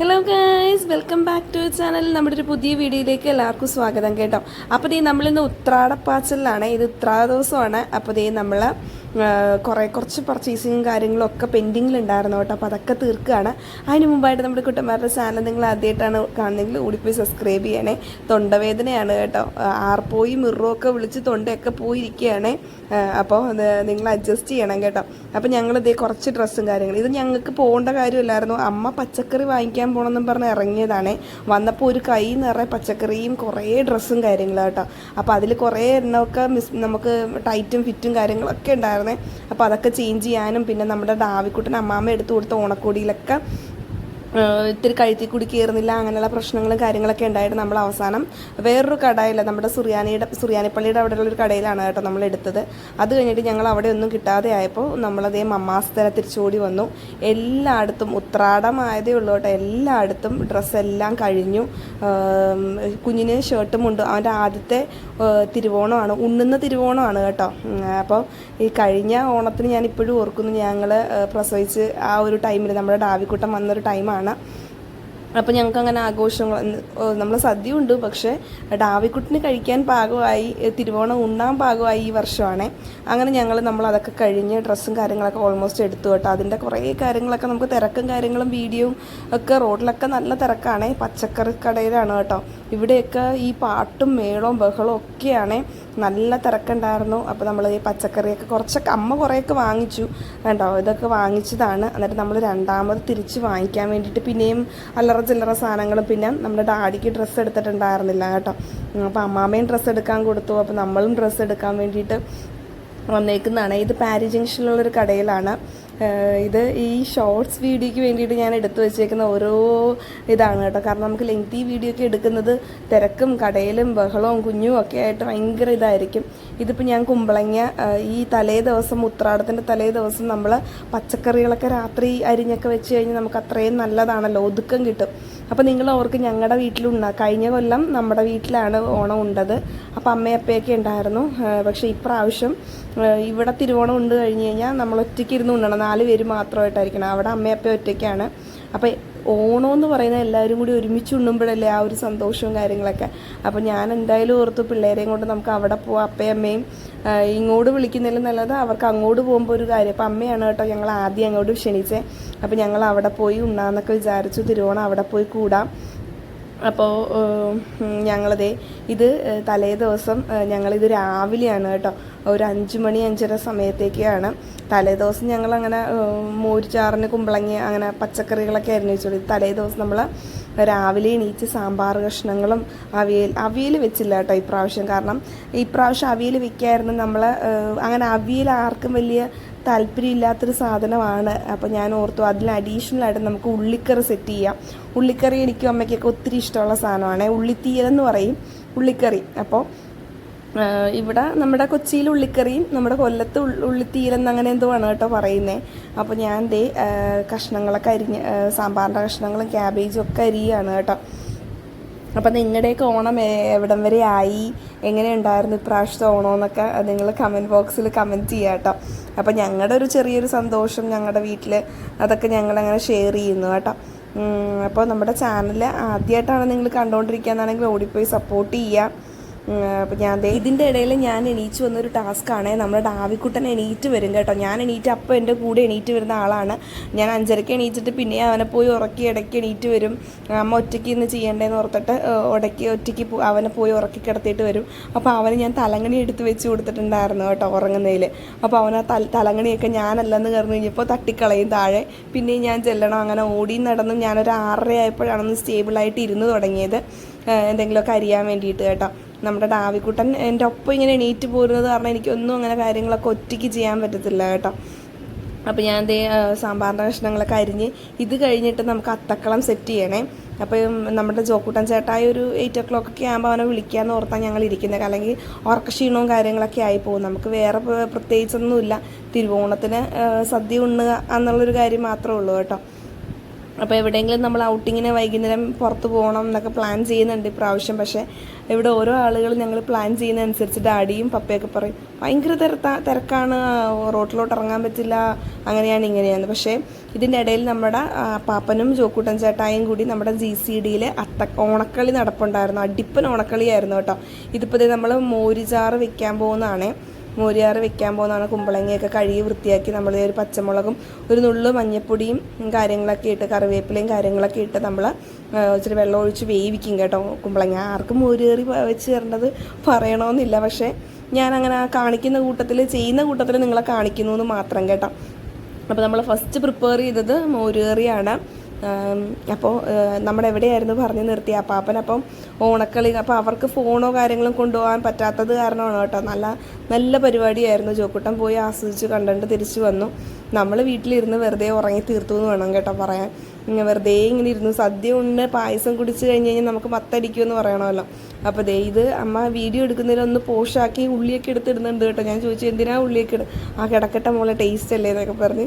Hello guys welcome back to channel നമ്മുടെ ഒരു പുതിയ വീഡിയോയിലേക്ക് എല്ലാവർക്കും സ്വാഗതം കേട്ടോ. അപ്പോൾ ദേ നമ്മളിന്ന് ഉത്രാടപ്പാച്ചലിലാണ് ഇത് ഉത്രാട ദിവസമാണ്. അപ്പോൾ ദേ നമ്മൾ കുറേ കുറച്ച് പർച്ചേസിങ്ങും കാര്യങ്ങളും ഒക്കെ പെൻഡിങ്ങിലുണ്ടായിരുന്നു കേട്ടോ. അപ്പോൾ അതൊക്കെ തീർക്കുകയാണ്. അതിന് മുമ്പായിട്ട് നമ്മുടെ കുട്ടന്മാരുടെ ചാനൽ നിങ്ങൾ ആദ്യമായിട്ടാണ് കാണുന്നതെങ്കിൽ ഓടിപ്പോയി സബ്സ്ക്രൈബ് ചെയ്യണേ. തൊണ്ടവേദനയാണ് കേട്ടോ. ആർപ്പോയി മിറോ ഒക്കെ വിളിച്ച് തൊണ്ടയൊക്കെ പോയിരിക്കുകയാണ്. അപ്പോൾ നിങ്ങൾ അഡ്ജസ്റ്റ് ചെയ്യണം കേട്ടോ. അപ്പോൾ ഞങ്ങളിതേ കുറച്ച് ഡ്രസ്സും കാര്യങ്ങളും. ഇത് ഞങ്ങൾക്ക് പോകേണ്ട കാര്യമില്ലായിരുന്നു. അമ്മ പച്ചക്കറി വാങ്ങിക്കാൻ പോകണമെന്നും പറഞ്ഞ് ഇറങ്ങിയതാണ്. വന്നപ്പോൾ ഒരു കൈ നിറയെ പച്ചക്കറിയും കുറേ ഡ്രസ്സും കാര്യങ്ങളും കേട്ടോ അപ്പോൾ അതിൽ കുറേ എണ്ണമൊക്കെ മിസ് നമുക്ക് ടൈറ്റും ഫിറ്റും കാര്യങ്ങളൊക്കെ ഉണ്ടായിരുന്നേ. അപ്പോൾ അതൊക്കെ ചേഞ്ച് ചെയ്യാനും പിന്നെ നമ്മുടെ ഡാവിക്കുട്ടൻ അമ്മാമ്മ എടുത്തു കൊടുത്ത ഓണക്കോടിയിലൊക്കെ ഇത്തിരി കഴുത്തിൽ കൂടി കയറുന്നില്ല അങ്ങനെയുള്ള പ്രശ്നങ്ങളും കാര്യങ്ങളൊക്കെ ഉണ്ടായിട്ട് നമ്മൾ അവസാനം. വേറൊരു കടയില്ല നമ്മുടെ സുറിയാനിയുടെ സുറിയാനിപ്പള്ളിയുടെ അവിടെയുള്ള ഒരു കടയിലാണ് കേട്ടോ നമ്മൾ എടുത്തത്. അത് കഴിഞ്ഞിട്ട് ഞങ്ങൾ അവിടെ ഒന്നും കിട്ടാതെ ആയപ്പോൾ നമ്മളതേ മമ്മാസ്തര തിരിച്ചോടി വന്നു. എല്ലായിടത്തും ഉത്രാടമായതേ ഉള്ളൂ കേട്ടോ. എല്ലായിടത്തും ഡ്രസ്സെല്ലാം കഴിഞ്ഞു. കുഞ്ഞിന് ഷർട്ടും ഉണ്ട് അവന്റെ ആദ്യത്തെ തിരുവോണമാണ് ഉണ്ണുന്ന തിരുവോണമാണ് കേട്ടോ. അപ്പോൾ ഈ കഴിഞ്ഞ ഓണത്തിന് ഞാൻ ഇപ്പോഴും ഓർക്കുന്നു ഞങ്ങൾ പ്രസവിച്ച് ആ ഒരു ടൈമിൽ നമ്മുടെ ഡാവിക്കുട്ടം വന്നൊരു ടൈമാണ് അപ്പോൾ ഞങ്ങൾക്ക് അങ്ങനെ ആഘോഷങ്ങൾ നമ്മൾ സദ്യ ഉണ്ട് പക്ഷേ ഡാവിക്കുട്ടിന് കഴിക്കാൻ പാകമായി തിരുവോണം ഉണ്ണാൻ പാകമായി ഈ വർഷമാണ്. അങ്ങനെ ഞങ്ങൾ നമ്മൾ അതൊക്കെ കഴിഞ്ഞ് ഡ്രസ്സും കാര്യങ്ങളൊക്കെ ഓൾമോസ്റ്റ് എടുത്തു കേട്ടോ. അതിന്റെ കുറേ കാര്യങ്ങളൊക്കെ നമുക്ക് തിരക്കും കാര്യങ്ങളും വീഡിയോയും ഒക്കെ റോഡിലൊക്കെ നല്ല തിരക്കാണ്. പച്ചക്കറി കടയിലാണ് കേട്ടോ. ഇവിടെയൊക്കെ ഈ പാട്ടും മേളവും ബഹളവും ഒക്കെയാണ് നല്ല തിരക്കുണ്ടായിരുന്നു. അപ്പോൾ നമ്മൾ ഈ പച്ചക്കറിയൊക്കെ കുറച്ചൊക്കെ അമ്മ കുറേയൊക്കെ വാങ്ങിച്ചു. കണ്ടോ? ഇതൊക്കെ വാങ്ങിച്ചതാണ്. എന്നിട്ട് നമ്മൾ രണ്ടാമത് തിരിച്ച് വാങ്ങിക്കാൻ വേണ്ടിയിട്ട് പിന്നെയും അല്ലറ ചില്ലറ സാധനങ്ങളും പിന്നെ നമ്മുടെ ഡാഡിക്ക് ഡ്രസ്സ് എടുത്തിട്ടുണ്ടായിരുന്നില്ല കേട്ടോ. അപ്പോൾ അമ്മാമ്മയും ഡ്രസ്സ് എടുക്കാൻ കൊടുത്തു. അപ്പോൾ നമ്മളും ഡ്രസ്സ് എടുക്കാൻ വേണ്ടിയിട്ട് വന്നേക്കുന്നതാണ്. ഇത് പാരി ജംഗ്ഷനിലുള്ളൊരു കടയിലാണ്. ഇത് ഈ ഷോർട്സ് വീഡിയോയ്ക്ക് വേണ്ടിയിട്ട് ഞാൻ എടുത്തു വെച്ചേക്കുന്ന ഓരോ ഇതാണ് കേട്ടോ. കാരണം നമുക്ക് ലെങ്തി വീഡിയോ ഒക്കെ എടുക്കുന്നത് തിരക്കും കടയിലും ബഹളവും കുഞ്ഞും ഒക്കെ ആയിട്ട് ഭയങ്കര ഇതായിരിക്കും. ഇതിപ്പോൾ ഞാൻ കുമ്പളങ്ങ ഈ തലേ ദിവസം ഉത്രാടത്തിന്റെ തലേ ദിവസം നമ്മൾ പച്ചക്കറികളൊക്കെ രാത്രി അരിഞ്ഞൊക്കെ വെച്ച് കഴിഞ്ഞാൽ നമുക്ക് അത്രയും നല്ലതാണല്ലോ. ഒതുക്കം കിട്ടും. അപ്പോൾ നിങ്ങൾ ഓർക്ക് ഞങ്ങളുടെ വീട്ടിലുണ്ട കഴിഞ്ഞ കൊല്ലം നമ്മുടെ വീട്ടിലാണ് ഓണം ഉണ്ടത്. അപ്പോൾ അമ്മയപ്പയൊക്കെ ഉണ്ടായിരുന്നു. പക്ഷേ ഇപ്രാവശ്യം ഇവിടെ തിരുവോണം ഉണ്ട് കഴിഞ്ഞ് കഴിഞ്ഞാൽ നമ്മൾ ഒറ്റയ്ക്ക് ഇരുന്ന് ഉണ്ടണം നാല് പേര് മാത്രമായിട്ടായിരിക്കണം. അവിടെ അമ്മയപ്പ ഒറ്റയ്ക്കാണ്. അപ്പോൾ ഓണം എന്ന് പറയുന്നത് എല്ലാവരും കൂടി ഒരുമിച്ച് ഉണ്ണുമ്പോഴല്ലേ ആ ഒരു സന്തോഷവും കാര്യങ്ങളൊക്കെ. അപ്പോൾ ഞാൻ എന്തായാലും ഓർത്ത് പിള്ളേരെയും കൊണ്ട് നമുക്ക് അവിടെ പോവാം. അപ്പയും അമ്മയും ഇങ്ങോട്ട് വിളിക്കുന്നതിലും നല്ലത് അവർക്ക് അങ്ങോട്ട് പോകുമ്പോൾ ഒരു കാര്യം. അപ്പോൾ അമ്മയാണ് കേട്ടോ ഞങ്ങൾ ആദ്യം അങ്ങോട്ട് ക്ഷണിച്ചേ. അപ്പോൾ ഞങ്ങൾ അവിടെ പോയി ഉണ്ണാന്നൊക്കെ വിചാരിച്ചു തിരുവോണം അവിടെ പോയി കൂടാം. അപ്പോൾ ഞങ്ങളതേ ഇത് തലേ ദിവസം ഞങ്ങളിത് രാവിലെയാണ് കേട്ടോ. ഒരു അഞ്ച് മണി അഞ്ചര സമയത്തേക്കാണ്. തലേ ദിവസം ഞങ്ങളങ്ങനെ മോരിച്ചാറിന് കുമ്പളങ്ങി അങ്ങനെ പച്ചക്കറികളൊക്കെ ആയിരുന്നു വെച്ചോളൂ. തലേ ദിവസം നമ്മൾ രാവിലെ എണീച്ച് സാമ്പാർ കഷ്ണങ്ങളും അവിയൽ അവിയൽ വെച്ചില്ല കേട്ടോ ഇപ്രാവശ്യം. കാരണം ഇപ്രാവശ്യം അവിയൽ വെക്കായിരുന്നു. നമ്മൾ അങ്ങനെ അവിയൽ ആർക്കും വലിയ താല്പര്യമില്ലാത്തൊരു സാധനമാണ്. അപ്പോൾ ഞാൻ ഓർത്തു അതിന് അഡീഷണൽ ആയിട്ട് നമുക്ക് ഉള്ളിക്കറി സെറ്റ് ചെയ്യാം. ഉള്ളിക്കറി എനിക്കും അമ്മയ്ക്കൊക്കെ ഒത്തിരി ഇഷ്ടമുള്ള സാധനമാണ്. ഉള്ളിത്തീയലെന്ന് പറയും. ഉള്ളിക്കറി. അപ്പോൾ ഇവിടെ നമ്മുടെ കൊച്ചിയിൽ ഉള്ളിക്കറിയും നമ്മുടെ കൊല്ലത്ത് ഉള്ളി- ഉള്ളിത്തീരെന്ന് അങ്ങനെ എന്തോ ആണ് കേട്ടോ പറയുന്നത് അപ്പോൾ ഞാൻ ദേ കഷ്ണങ്ങളൊക്കെ അരിഞ്ഞ് സാമ്പാറിന്റെ കഷ്ണങ്ങളും ക്യാബേജും ഒക്കെ അരിയാണ് കേട്ടോ. അപ്പം നിങ്ങളുടെയൊക്കെ ഓണം എവിടം വരെ ആയി? എങ്ങനെ ഉണ്ടായിരുന്നു ഇപ്രാവശ്യത്തെ ഓണം എന്നൊക്കെ നിങ്ങൾ കമന്റ് ബോക്സിൽ കമന്റ് ചെയ്യുക കേട്ടോ അപ്പം ഞങ്ങളുടെ ഒരു ചെറിയൊരു സന്തോഷം ഞങ്ങളുടെ വീട്ടിൽ അതൊക്കെ ഞങ്ങളങ്ങനെ ഷെയർ ചെയ്യുന്നു കേട്ടോ. അപ്പോൾ നമ്മുടെ ചാനൽ ആദ്യമായിട്ടാണ് നിങ്ങൾ കണ്ടുകൊണ്ടിരിക്കുക എന്നാണെങ്കിൽ ഓടിപ്പോയി സപ്പോർട്ട് ചെയ്യുക അപ്പം ഞാൻ ഇതിന്റെ ഇടയിൽ ഞാൻ എണീറ്റ് വന്നൊരു ടാസ്ക്കാണ് നമ്മുടെ ഡാവിക്കുട്ടൻ എണീറ്റ് വരും കേട്ടോ. ഞാൻ എണീറ്റ് അപ്പം എന്റെ കൂടെ എണീറ്റ് വരുന്ന ആളാണ്. ഞാൻ അഞ്ചരയ്ക്ക് എണീറ്റിട്ട് പിന്നെ അവനെ പോയി ഉറക്കി ഇടയ്ക്ക് എണീറ്റ് വരും. അമ്മ ഒറ്റയ്ക്ക് ഇന്ന് ചെയ്യേണ്ടതെന്ന് ഓർത്തിട്ട് ഉടക്കി ഒറ്റയ്ക്ക് അവനെ പോയി ഉറക്കി കിടത്തിയിട്ട് വരും. അപ്പോൾ അവന് ഞാൻ തലങ്ങണി എടുത്ത് വെച്ച് കൊടുത്തിട്ടുണ്ടായിരുന്നു കേട്ടോ ഉറങ്ങുന്നതിൽ അപ്പോൾ അവനാ തല തലങ്ങണിയൊക്കെ ഞാനല്ലെന്ന് കയറി കഴിഞ്ഞപ്പോൾ തട്ടിക്കളയും താഴെ. പിന്നെയും ഞാൻ ചെല്ലണം അങ്ങനെ ഓടി നടന്നും ഞാനൊരു ആറര ആയപ്പോഴാണ് സ്റ്റേബിളായിട്ട് ഇരുന്ന് തുടങ്ങിയത്. എന്തെങ്കിലുമൊക്കെ അറിയാൻ വേണ്ടിയിട്ട് കേട്ടോ. നമ്മുടെ ഡാവിക്കുട്ടൻ എന്റെ ഒപ്പം ഇങ്ങനെ എണീറ്റ് പോരുന്നത് കാരണം എനിക്കൊന്നും അങ്ങനെ കാര്യങ്ങളൊക്കെ ഒറ്റയ്ക്ക് ചെയ്യാൻ പറ്റത്തില്ല കേട്ടോ. അപ്പോൾ ഞാൻ ദേ സാമ്പാറിന്റെ കഷ്ണങ്ങളൊക്കെ അരിഞ്ഞ് ഇത് കഴിഞ്ഞിട്ട് നമുക്ക് അത്തക്കളം സെറ്റ് ചെയ്യണേ. അപ്പോൾ നമ്മുടെ ജോക്കൂട്ടൻ ചേട്ടായി ഒരു എയ്റ്റ് ഒ ക്ലോക്ക് ഒക്കെ ആകുമ്പോൾ അവനെ വിളിക്കാമെന്ന് ഓർത്താണ് ഞങ്ങൾ ഇരിക്കുന്നത് അല്ലെങ്കിൽ ഉറക്കക്ഷീണവും കാര്യങ്ങളൊക്കെ ആയി പോകും. നമുക്ക് വേറെ പ്ര- പ്രത്യേകിച്ചൊന്നുമില്ല. തിരുവോണത്തിന് സദ്യ ഉണ്ണുക എന്നുള്ളൊരു കാര്യം മാത്രമേ ഉള്ളൂ കേട്ടോ. അപ്പോൾ എവിടെയെങ്കിലും നമ്മൾ ഔട്ടിങ്ങിന് വൈകുന്നേരം പുറത്ത് പോകണം എന്നൊക്കെ പ്ലാൻ ചെയ്യുന്നുണ്ട് ഇപ്രാവശ്യം. പക്ഷേ ഇവിടെ ഓരോ ആളുകൾ ഞങ്ങൾ പ്ലാൻ ചെയ്യുന്ന അനുസരിച്ച് ഡാഡിയും പപ്പയൊക്കെ പറയും. ഭയങ്കര തിരത്ത തിരക്കാണ്. റോട്ടിലോട്ട് ഇറങ്ങാൻ പറ്റില്ല. അങ്ങനെയാണ് ഇങ്ങനെയാണ്. പക്ഷേ ഇതിന്റെ ഇടയിൽ നമ്മുടെ പാപ്പനും ജോക്കൂട്ടൻ ചേട്ടായും കൂടി നമ്മുടെ ജി സി ഡിയിൽ അത്ത ഓണക്കളി നടപ്പുണ്ടായിരുന്നു. അടിപ്പൻ ഓണക്കളിയായിരുന്നു കേട്ടോ. ഇതിപ്പോൾ നമ്മൾ മോരിചാറ് വെക്കാൻ പോകുന്നതാണേ. മോരിയാറ് വെക്കാൻ പോകുന്നതാണ് കുമ്പളങ്ങയൊക്കെ കഴുകി വൃത്തിയാക്കി നമ്മൾ ഒരു പച്ചമുളകും ഒരു നുള്ളു മഞ്ഞപ്പൊടിയും കാര്യങ്ങളൊക്കെ ഇട്ട് കറിവേപ്പിലയും കാര്യങ്ങളൊക്കെ ഇട്ട് നമ്മൾ ഇച്ചിരി വെള്ളം ഒഴിച്ച് വേവിക്കും കേട്ടോ കുമ്പളങ്ങ. ആർക്കും മോരുകറി വെച്ച് തരേണ്ടത് പറയണമെന്നില്ല പക്ഷേ ഞാൻ അങ്ങനെ കാണിക്കുന്ന കൂട്ടത്തിൽ ചെയ്യുന്ന കൂട്ടത്തിൽ നിങ്ങളെ കാണിക്കുന്നു എന്ന് മാത്രം കേട്ടോ. അപ്പോൾ നമ്മൾ ഫസ്റ്റ് പ്രിപ്പയർ ചെയ്തത് മോരുകറിയാണ് അപ്പോൾ നമ്മുടെ എവിടെയായിരുന്നു പറഞ്ഞു നിർത്തി അപ്പം ഓണക്കളി അപ്പോൾ അവർക്ക് ഫോണോ കാര്യങ്ങളും കൊണ്ടുപോകാൻ പറ്റാത്തത് കാരണമാണ് കേട്ടോ. നല്ല നല്ല പരിപാടിയായിരുന്നു. ജോക്കുട്ടൻ പോയി ആസ്വദിച്ച് കണ്ടിട്ട് തിരിച്ചു വന്നു. നമ്മൾ വീട്ടിലിരുന്ന് വെറുതെ ഉറങ്ങി തീർത്തു എന്ന് വേണം കേട്ടോ പറയാൻ. വെറുതെ ഇങ്ങനെ ഇരുന്നു. സദ്യ ഉണ്ട് പായസം കുടിച്ച് കഴിഞ്ഞ് കഴിഞ്ഞാൽ നമുക്ക് മത്തടിക്കുമെന്ന് പറയണമല്ലോ. അപ്പോൾ ദേ ഇത് അമ്മ വീഡിയോ എടുക്കുന്നതിലൊന്ന് പോഷാക്കി ഉള്ളിയൊക്കെ എടുത്തിടുന്നുണ്ട് കേട്ടോ. ഞാൻ ചോദിച്ചു എന്തിനാ ഉള്ളിയൊക്കെ ഇടും? ആ കിടക്കട്ടെ മോളെ ടേസ്റ്റ് അല്ലേ എന്നൊക്കെ പറഞ്ഞ്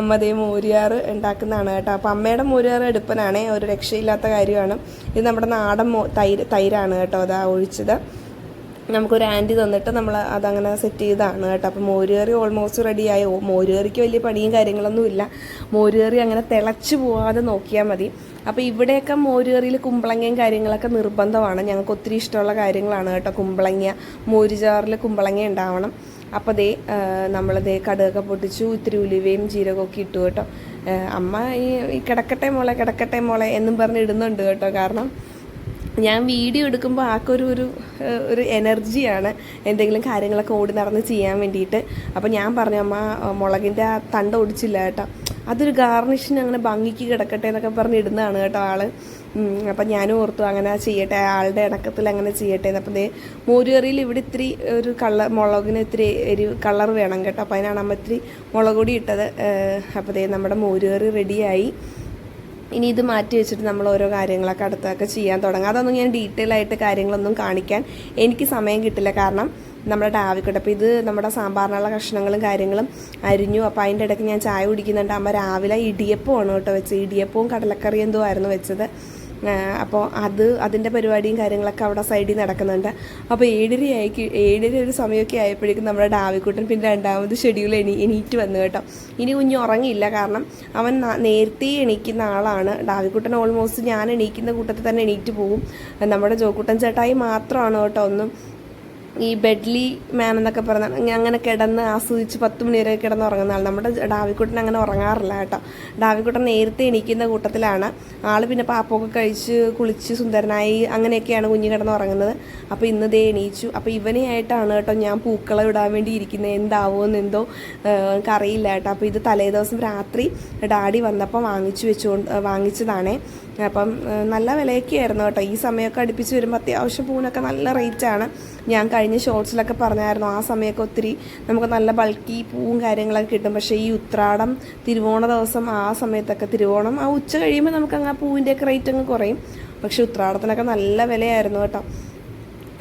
അമ്മ ദേ മോരുകാറ് ഉണ്ടാക്കുന്നതാണ് കേട്ടോ. അപ്പോൾ അമ്മയുടെ മോരുകാറ് എടുപ്പനാണേ ഒരു രക്ഷയില്ലാത്ത കാര്യമാണ്. ഇത് നമ്മുടെ നാടൻ തൈര് തൈരാണ് കേട്ടോ. അതാ ഒഴിച്ചത്. നമുക്കൊരു ആന്റി തന്നിട്ട് നമ്മൾ അതങ്ങനെ സെറ്റ് ചെയ്തതാണ് കേട്ടോ. അപ്പോൾ മോരുകറി ഓൾമോസ്റ്റ് റെഡിയായി മോരുകറിക്ക് വലിയ പണിയും കാര്യങ്ങളൊന്നും കാര്യങ്ങളൊന്നുമില്ല മോരുകറി അങ്ങനെ തിളച്ച് പോവാതെ നോക്കിയാൽ മതി. അപ്പോൾ ഇവിടെയൊക്കെ മോരുകറിയിൽ കുമ്പളങ്ങയും കാര്യങ്ങളൊക്കെ നിർബന്ധമാണ്. ഞങ്ങൾക്ക് ഒത്തിരി ഇഷ്ടമുള്ള കാര്യങ്ങളാണ് കേട്ടോ. കുമ്പളങ്ങ മോരുചാറിൽ കുമ്പളങ്ങ ഉണ്ടാവണം. അപ്പോൾ ദേ നമ്മളതേ കടുകൊക്കെ പൊട്ടിച്ചു ഇത്തിരി ഉലുവയും ജീരകമൊക്കെ ഇട്ടു കേട്ടോ. അമ്മ ഈ കിടക്കട്ടെ മോളെ കിടക്കട്ടെ മോളെ എന്നും പറഞ്ഞ് ഇടുന്നുണ്ട് കേട്ടോ. കാരണം ഞാൻ വീഡിയോ എടുക്കുമ്പോൾ ആൾക്കൊരു ഒരു ഒരു എനർജിയാണ് എന്തെങ്കിലും കാര്യങ്ങളൊക്കെ ഓടി നടന്ന് ചെയ്യാൻ വേണ്ടിയിട്ട്. അപ്പോൾ ഞാൻ പറഞ്ഞു അമ്മ മുളകിന്റെ ആ തണ്ട ഒടിച്ചില്ല കേട്ടോ. അതൊരു ഗാർണിഷിന് അങ്ങനെ ഭംഗിക്ക് കിടക്കട്ടെ എന്നൊക്കെ പറഞ്ഞ് ഇടുന്നതാണ് കേട്ടോ ഉം, അപ്പം ഞാനും ഓർത്തു അങ്ങനെ ചെയ്യട്ടെ ആളുടെ ഇണക്കത്തിൽ അങ്ങനെ ചെയ്യട്ടെ അപ്പം ദേ മോരുകറിയിൽ ഇവിടെ ഇത്തിരി ഒരു കളർ മുളകിന് ഇത്തിരി ഒരു കളർ വേണം കേട്ടോ. അപ്പോൾ അതിനാണ് അമ്മ ഇത്തിരി മുളക് ഇട്ടത്. അപ്പോൾ ദേ നമ്മുടെ മോരുകറി റെഡിയായി ഇനി ഇത് മാറ്റി വെച്ചിട്ട് നമ്മൾ ഓരോ കാര്യങ്ങളൊക്കെ അടുത്തൊക്കെ ചെയ്യാൻ തുടങ്ങും. അതൊന്നും ഞാൻ ഡീറ്റെയിൽ ആയിട്ട് കാര്യങ്ങളൊന്നും കാണിക്കാൻ എനിക്ക് സമയം കിട്ടില്ല. കാരണം നമ്മുടെ ഡാവിക്കട്ടെ അപ്പോൾ ഇത് നമ്മുടെ സാമ്പാറിനുള്ള കഷ്ണങ്ങളും കാര്യങ്ങളും അരിഞ്ഞു. അപ്പോൾ അതിന്റെ ഇടയ്ക്ക് ഞാൻ ചായ കുടിക്കുന്നുണ്ട്. അമ്മ രാവിലെ ഇടിയപ്പമാണ് കേട്ടോ വെച്ചത്. ഇടിയപ്പവും കടലക്കറി എന്തോ ആയിരുന്നു വെച്ചത്. അപ്പോൾ അത് അതിന്റെ പരിപാടിയും കാര്യങ്ങളൊക്കെ അവിടെ സൈഡിൽ നടക്കുന്നുണ്ട്. അപ്പോൾ ഏഴരയായി ഏഴര ഒരു സമയമൊക്കെ ആയപ്പോഴേക്കും നമ്മുടെ ഡാവിക്കുട്ടൻ പിന്നെ രണ്ടാമത് ഷെഡ്യൂൾ എണീ എണീറ്റ് വന്നു കേട്ടോ. ഇനി കുഞ്ഞ് ഉറങ്ങിയില്ല. കാരണം അവൻ നേരത്തെ എണീക്കുന്ന ആളാണ്. ഡാവിക്കുട്ടൻ ഓൾമോസ്റ്റ് ഞാൻ എണീക്കുന്ന കൂട്ടത്തിൽ തന്നെ എണീറ്റ് പോകും. നമ്മുടെ ജോക്കുട്ടൻ ചേട്ടായി മാത്രമാണ് കേട്ടോ ഒന്നും ഈ ബെഡ്ലി മാൻ എന്നൊക്കെ പറഞ്ഞ അങ്ങനെ കിടന്ന് ആസ്വദിച്ച് പത്ത് മണി വരെ കിടന്ന് ഉറങ്ങുന്ന ആൾ. നമ്മുടെ ഡാവിക്കുട്ടൻ അങ്ങനെ ഉറങ്ങാറില്ല കേട്ടോ. ഡാവിക്കുട്ടൻ നേരത്തെ എണീക്കുന്ന കൂട്ടത്തിലാണ്. ആൾ പിന്നെ പാപ്പൊക്കെ കഴിച്ച് കുളിച്ച് സുന്ദരനായി അങ്ങനെയൊക്കെയാണ് കുഞ്ഞ് കിടന്ന് ഉറങ്ങുന്നത്. അപ്പോൾ ഇന്ന് ദേ എണീച്ചു. അപ്പോൾ ഇവനെ ആയിട്ടാണ് കേട്ടോ ഞാൻ പൂക്കളെ ഇടാൻ വേണ്ടി ഇരിക്കുന്നത് എന്താവുമെന്ന് എന്തോ എനിക്കറിയില്ല കേട്ടോ. അപ്പോൾ ഇത് തലേദിവസം രാത്രി ഡാഡി വന്നപ്പോൾ വാങ്ങിച്ചു വെച്ചുകൊണ്ട് വാങ്ങിച്ചതാണേ. അപ്പം നല്ല വിലയൊക്കെ ആയിരുന്നു കേട്ടോ. ഈ സമയമൊക്കെ അടുപ്പിച്ച് വരുമ്പോൾ അത്യാവശ്യം പൂവിനൊക്കെ നല്ല റേറ്റാണ് ഞാൻ കഴിഞ്ഞ ഷോർട്സിലൊക്കെ പറഞ്ഞായിരുന്നു ആ സമയമൊക്കെ ഒത്തിരി നമുക്ക് നല്ല ബൾക്കി പൂവും കാര്യങ്ങളൊക്കെ കിട്ടും. പക്ഷേ ഈ ഉത്രാടം തിരുവോണ ദിവസം ആ സമയത്തൊക്കെ തിരുവോണം ആ ഉച്ച കഴിയുമ്പോൾ നമുക്ക് അങ്ങ് ആ പൂവിന്റെയൊക്കെ റേറ്റ് അങ്ങ് കുറയും. പക്ഷേ ഉത്രാടത്തിനൊക്കെ നല്ല വിലയായിരുന്നു കേട്ടോ.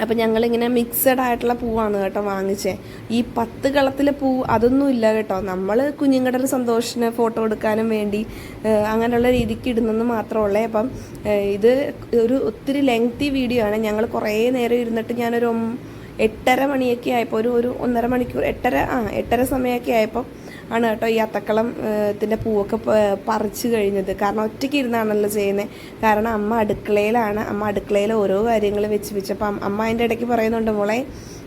അപ്പം ഞങ്ങളിങ്ങനെ മിക്സഡ് ആയിട്ടുള്ള പൂവാണ് കേട്ടോ വാങ്ങിച്ചേ. ഈ പത്ത് കളത്തിലെ പൂ അതൊന്നും ഇല്ല കേട്ടോ. നമ്മൾ കുഞ്ഞുങ്ങളുടെ ഒരു സന്തോഷത്തിന് ഫോട്ടോ എടുക്കാനും വേണ്ടി അങ്ങനെയുള്ള രീതിക്ക് ഇടുന്നെന്ന് മാത്രമുള്ളേ അപ്പം ഇത് ഒരു ഒത്തിരി ലെങ്തി വീഡിയോ ആണ്. ഞങ്ങൾ കുറേ നേരം ഇരുന്നിട്ട് ഞാനൊരു എട്ടര മണിയൊക്കെ ആയപ്പോൾ ഒരു ഒരു ഒന്നര മണിക്കൂർ എട്ടര ആ എട്ടര സമയമൊക്കെ ആയപ്പോൾ ആണ് കേട്ടോ ഈ അത്തക്കളം ത്തിന്റെ പൂവൊക്കെ പറിച്ചു കഴിഞ്ഞത്. കാരണം ഒറ്റയ്ക്ക് ഇരുന്നാണല്ലോ ചെയ്യുന്നത് കാരണം അമ്മ അടുക്കളയിലാണ്. അമ്മ അടുക്കളയിൽ ഓരോ കാര്യങ്ങൾ വെച്ച് വെച്ചപ്പോൾ അമ്മ അതിന്റെ ഇടയ്ക്ക് പറയുന്നുണ്ട് മോളെ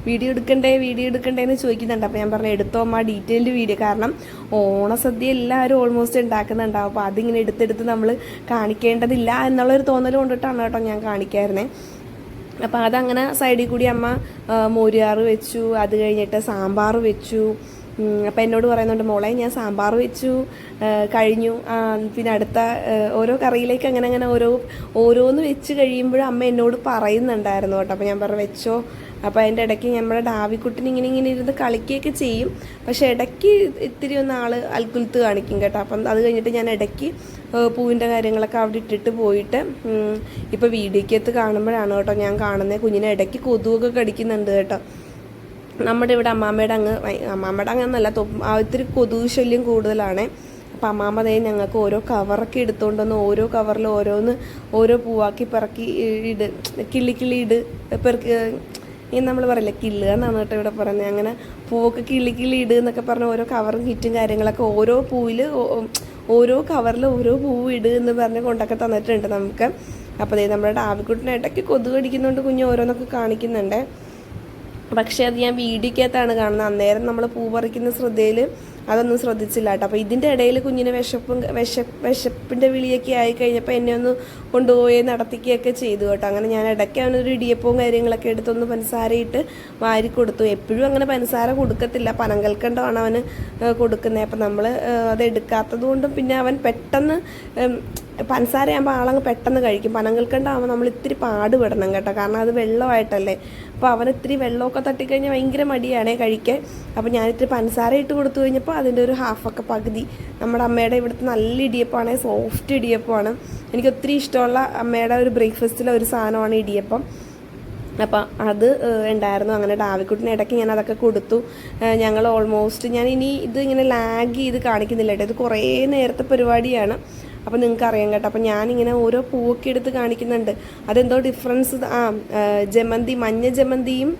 വീഡിയോ എടുക്കണ്ടേ വീഡിയോ എടുക്കണ്ടേ എന്ന് ചോദിക്കുന്നുണ്ട്. അപ്പോൾ ഞാൻ പറഞ്ഞു എടുത്തോ അമ്മ ഡീറ്റെയിൽഡ് വീഡിയോ. കാരണം ഓണസദ്യ എല്ലാവരും ഓൾമോസ്റ്റ് ഉണ്ടാക്കുന്നുണ്ടാവും. അപ്പോൾ അതിങ്ങനെ എടുത്തെടുത്ത് നമ്മൾ കാണിക്കേണ്ടതില്ല എന്നുള്ളൊരു തോന്നൽ കൊണ്ടിട്ടാണ് കേട്ടോ ഞാൻ കാണിക്കാറുണ്ട് അപ്പോൾ അതങ്ങനെ സൈഡിൽ കൂടി അമ്മ മോരുകാറ് വെച്ചു. അത് കഴിഞ്ഞിട്ട് സാമ്പാർ വെച്ചു. അപ്പം എന്നോട് പറയുന്നുണ്ട് മോളെ ഞാൻ സാമ്പാർ വെച്ചു കഴിഞ്ഞു. പിന്നെ അടുത്ത ഓരോ കറിയിലേക്ക് അങ്ങനെ അങ്ങനെ ഓരോ ഓരോന്ന് വെച്ച് കഴിയുമ്പോഴും അമ്മ എന്നോട് പറയുന്നുണ്ടായിരുന്നു കേട്ടോ. അപ്പോൾ ഞാൻ പറഞ്ഞു വെച്ചോ. അപ്പോൾ അതിന്റെ ഇടയ്ക്ക് നമ്മുടെ ഡാവിക്കുട്ടിന് ഇങ്ങനെ ഇങ്ങനെ ഇരുന്ന് കളിക്കുകയൊക്കെ ചെയ്യും. പക്ഷെ ഇടയ്ക്ക് ഇത്തിരി ഒന്ന് ആൾ അൽക്കുലത്ത് കാണിക്കും കേട്ടോ. അപ്പം അത് കഴിഞ്ഞിട്ട് ഞാൻ ഇടയ്ക്ക് പൂവിന്റെ കാര്യങ്ങളൊക്കെ അവിടെ ഇട്ടിട്ട് പോയിട്ട് ഇപ്പോൾ വീഡിയോക്കകത്ത് കാണുമ്പോഴാണ് കേട്ടോ ഞാൻ കാണുന്നത്. കുഞ്ഞിനെ ഇടയ്ക്ക് കൊതുകൊക്കെ കടിക്കുന്നുണ്ട് കേട്ടോ. നമ്മുടെ ഇവിടെ അമ്മാമ്മയുടെ അങ്ങ് അമ്മാമ്മയുടെ അങ്ങ് എന്നല്ല ഇത്തിരി കൊതുക് ശല്യം കൂടുതലാണ്. അപ്പം അമ്മാമ്മ ദേ ഞങ്ങൾക്ക് ഓരോ കവറൊക്കെ എടുത്തുകൊണ്ട് വന്ന് ഓരോ കവറിൽ ഓരോന്ന് ഓരോ പൂവാക്കി പിറക്കി ഇട് കിള്ളി കിള്ളി ഇട് പെറുക്കി ഈ നമ്മൾ പറയില്ല കിള്ളുക എന്നാണ് കേട്ടോ ഇവിടെ പറയുന്നത്. അങ്ങനെ പൂവൊക്കെ കിള്ളി കിള്ളി ഇട് എന്നൊക്കെ പറഞ്ഞ് ഓരോ കവറും കിറ്റും കാര്യങ്ങളൊക്കെ ഓരോ പൂവിൽ ഓരോ കവറിൽ ഓരോ പൂവ് ഇട് എന്ന് പറഞ്ഞ് കൊണ്ടൊക്കെ തന്നിട്ടുണ്ട് നമുക്ക്. അപ്പോൾ നമ്മുടെ ഡാവിക്കുട്ടിനായിട്ടൊക്കെ കൊതുക് കടിക്കുന്നുണ്ട് കുഞ്ഞ് ഓരോന്നൊക്കെ കാണിക്കുന്നുണ്ട്. പക്ഷേ അത് ഞാൻ വീഡിയോക്കകത്താണ് കാണുന്നത്. അന്നേരം നമ്മൾ പൂ പറിക്കുന്ന ശ്രദ്ധയിൽ അതൊന്നും ശ്രദ്ധിച്ചില്ല കേട്ടോ. അപ്പോൾ ഇതിന്റെ ഇടയിൽ കുഞ്ഞിന് വിശപ്പും വിശ വിശപ്പിന്റെ വിളിയൊക്കെ ആയി കഴിഞ്ഞപ്പോൾ എന്നെ ഒന്ന് കൊണ്ടുപോയി നടത്തിക്കുകയൊക്കെ ചെയ്തു കേട്ടോ. അങ്ങനെ ഞാൻ ഇടയ്ക്ക് അവനൊരു ഇടിയപ്പവും കാര്യങ്ങളൊക്കെ എടുത്തൊന്ന് പഞ്ചസാരയിട്ട് വാരി കൊടുത്തു. എപ്പോഴും അങ്ങനെ പഞ്ചസാര കൊടുക്കത്തില്ല. പനങ്കൽക്കണ്ടമാണ് അവന് കൊടുക്കുന്നത്. അപ്പം നമ്മൾ അത് എടുക്കാത്തത് കൊണ്ടും പിന്നെ അവൻ പെട്ടെന്ന് പഞ്ചസാരയാകുമ്പോൾ ആളങ്ങ് പെട്ടെന്ന് കഴിക്കും. പനങ്ങൾക്കണ്ടാകുമ്പോൾ നമ്മൾ ഇത്തിരി പാടുപെടണം കേട്ടോ. കാരണം അത് വെള്ളമായിട്ടല്ലേ. അപ്പോൾ അവൻ ഇത്തിരി വെള്ളമൊക്കെ തട്ടിക്കഴിഞ്ഞാൽ ഭയങ്കര മടിയാണേ കഴിക്കാൻ. അപ്പോൾ ഞാൻ ഇത്തിരി പഞ്ചസാര ഇട്ട് കൊടുത്തു കഴിഞ്ഞപ്പോൾ അതിന്റെ ഒരു ഹാഫൊക്കെ പകുതി. നമ്മുടെ അമ്മയുടെ ഇവിടുത്തെ നല്ല ഇടിയപ്പമാണ് സോഫ്റ്റ് ഇടിയപ്പമാണ്. എനിക്ക് ഒത്തിരി ഇഷ്ടമുള്ള അമ്മയുടെ ഒരു ബ്രേക്ക്ഫാസ്റ്റിലെ ഒരു സാധനമാണ് ഇടിയപ്പം. അപ്പം അത് ഉണ്ടായിരുന്നു. അങ്ങനെ ഡാവിക്കുട്ടിന് ഇടയ്ക്ക് ഞാൻ അതൊക്കെ കൊടുത്തു. ഞങ്ങൾ ഓൾമോസ്റ്റ് ഞാൻ ഇനി ഇത് ഇങ്ങനെ ലാഗ് ചെയ്ത് കാണിക്കുന്നില്ല കേട്ടോ. ഇത് കുറേ നേരത്തെ പരിപാടിയാണ്. അപ്പം നിങ്ങൾക്ക് അറിയാം കേട്ടോ. അപ്പോൾ ഞാനിങ്ങനെ ഓരോ പൂവൊക്കെ എടുത്ത് കാണിക്കുന്നുണ്ട്. അതെന്തോ ഡിഫറൻസ് ആ ജമന്തി മഞ്ഞ ജമന്തിയും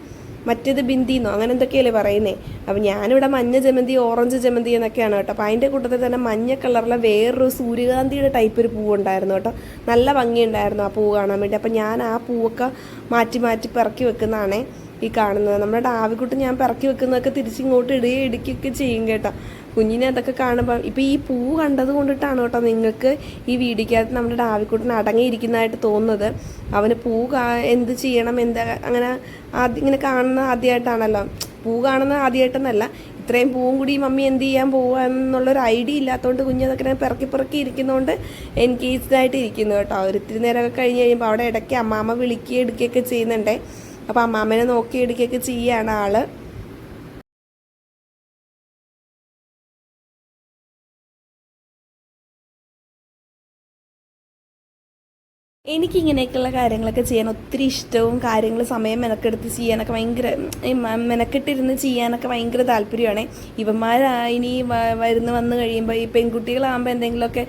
മറ്റേത് ബിന്ദിന്നോ? അങ്ങനെ എന്തൊക്കെയല്ലേ പറയുന്നേ? അപ്പം ഞാനിവിടെ മഞ്ഞ ജമന്തി ഓറഞ്ച് ജമന്തി എന്നൊക്കെയാണ് കേട്ടോ. അപ്പോൾ അതിന്റെ കൂട്ടത്തിൽ തന്നെ മഞ്ഞ കളറിലെ വേറൊരു സൂര്യകാന്തിയുടെ ടൈപ്പ് ഒരു പൂവ് ഉണ്ടായിരുന്നു കേട്ടോ. നല്ല ഭംഗിയുണ്ടായിരുന്നു ആ പൂവ് കാണാൻ വേണ്ടി. അപ്പം ഞാൻ ആ പൂവൊക്കെ മാറ്റി മാറ്റി പിറക്കി വെക്കുന്നതാണേ ഈ കാണുന്നത്. നമ്മുടെ ഡാവിക്കുട്ടി ഞാൻ പിറക്കി വെക്കുന്നതൊക്കെ തിരിച്ചിങ്ങോട്ട് ഇടുകയും ഇടുക്കുകയൊക്കെ ചെയ്യും കേട്ടോ. കുഞ്ഞിനെ അതൊക്കെ കാണുമ്പോൾ ഇപ്പം ഈ പൂ കണ്ടത് കൊണ്ടിട്ടാണ് കേട്ടോ നിങ്ങൾക്ക് ഈ വീടിക്കകത്ത് നമ്മുടെ ഡാവിക്കുട്ടൻ അടങ്ങിയിരിക്കുന്നതായിട്ട് തോന്നുന്നത്. അവന് പൂ എന്ത് ചെയ്യണം എന്താ അങ്ങനെ ആദ്യം ഇങ്ങനെ കാണുന്ന ആദ്യമായിട്ടാണല്ലോ. പൂ കാണുന്ന ആദ്യമായിട്ടെന്നല്ല ഇത്രയും പൂവും കൂടി മമ്മി എന്ത് ചെയ്യാൻ പോവുക എന്നുള്ളൊരു ഐഡിയ ഇല്ലാത്തതുകൊണ്ട് കുഞ്ഞതൊക്കെ പിറക്കി പിറക്കി ഇരിക്കുന്നതുകൊണ്ട് എൻഗേജ്ഡ് ആയിട്ട് ഇരിക്കുന്നു കേട്ടോ. ഒരിത്തിരി നേരമൊക്കെ കഴിഞ്ഞ് കഴിയുമ്പോൾ അവിടെ ഇടയ്ക്ക് അമ്മാമ്മ വിളിക്കുകയും എടുക്കുകയൊക്കെ ചെയ്യുന്നുണ്ടേ. അപ്പോൾ അമ്മാമ്മനെ നോക്കി എടുക്കുകയൊക്കെ ചെയ്യുകയാണ് ആൾ. എനിക്കിങ്ങനെയൊക്കെയുള്ള കാര്യങ്ങളൊക്കെ ചെയ്യാൻ ഒത്തിരി ഇഷ്ടവും കാര്യങ്ങൾ സമയം മെനക്കെടുത്ത് ചെയ്യാനൊക്കെ ഭയങ്കര മെനക്കെട്ടിരുന്ന് ചെയ്യാനൊക്കെ ഭയങ്കര താല്പര്യമാണ്. ഇവന്മാർ ഇനി വരുന്ന വന്ന് കഴിയുമ്പോൾ ഈ പെൺകുട്ടികളാകുമ്പോൾ എന്തെങ്കിലുമൊക്കെ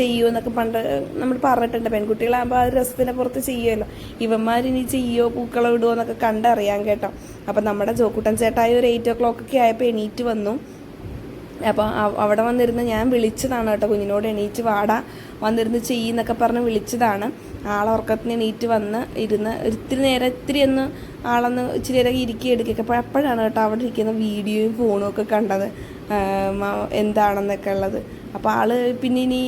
ചെയ്യുമോ പണ്ട് നമ്മൾ പറഞ്ഞിട്ടുണ്ട്. പെൺകുട്ടികളാകുമ്പോൾ ആ രസത്തിനെ പുറത്ത് ചെയ്യുമല്ലോ ഇവന്മാരിനി ചെയ്യുമോ പൂക്കളം ഇടുമോ എന്നൊക്കെ കണ്ടറിയാം കേട്ടോ. അപ്പം നമ്മുടെ ജോക്കുട്ടൻ ചേട്ടായ ഒരു എയ്റ്റ് ഓ ക്ലോക്കൊക്കെ ആയപ്പോൾ എണീറ്റ് വന്നു. അപ്പോൾ അവിടെ വന്നിരുന്ന് ഞാൻ വിളിച്ചതാണ് കേട്ടോ കുഞ്ഞിനോട് എണീറ്റ് വാടാ വന്നിരുന്ന് ചെയ്യുന്നൊക്കെ പറഞ്ഞ് വിളിച്ചതാണ്. ആളുറക്കത്തിന് എണീറ്റ് വന്ന് ഇരുന്ന് ഒത്തിരി നേരം ഇത്തിരി ഒന്ന് ആളൊന്ന് ഇച്ചിരി നേരം ഇരിക്കുക എടുക്കുക അപ്പോൾ അപ്പോഴാണ് കേട്ടോ അവിടെ ഇരിക്കുന്ന വീഡിയോയും ഫോണും ഒക്കെ കണ്ടത്. എന്താണെന്നൊക്കെ ഉള്ളത്. അപ്പോൾ ആൾ പിന്നെ ഇനി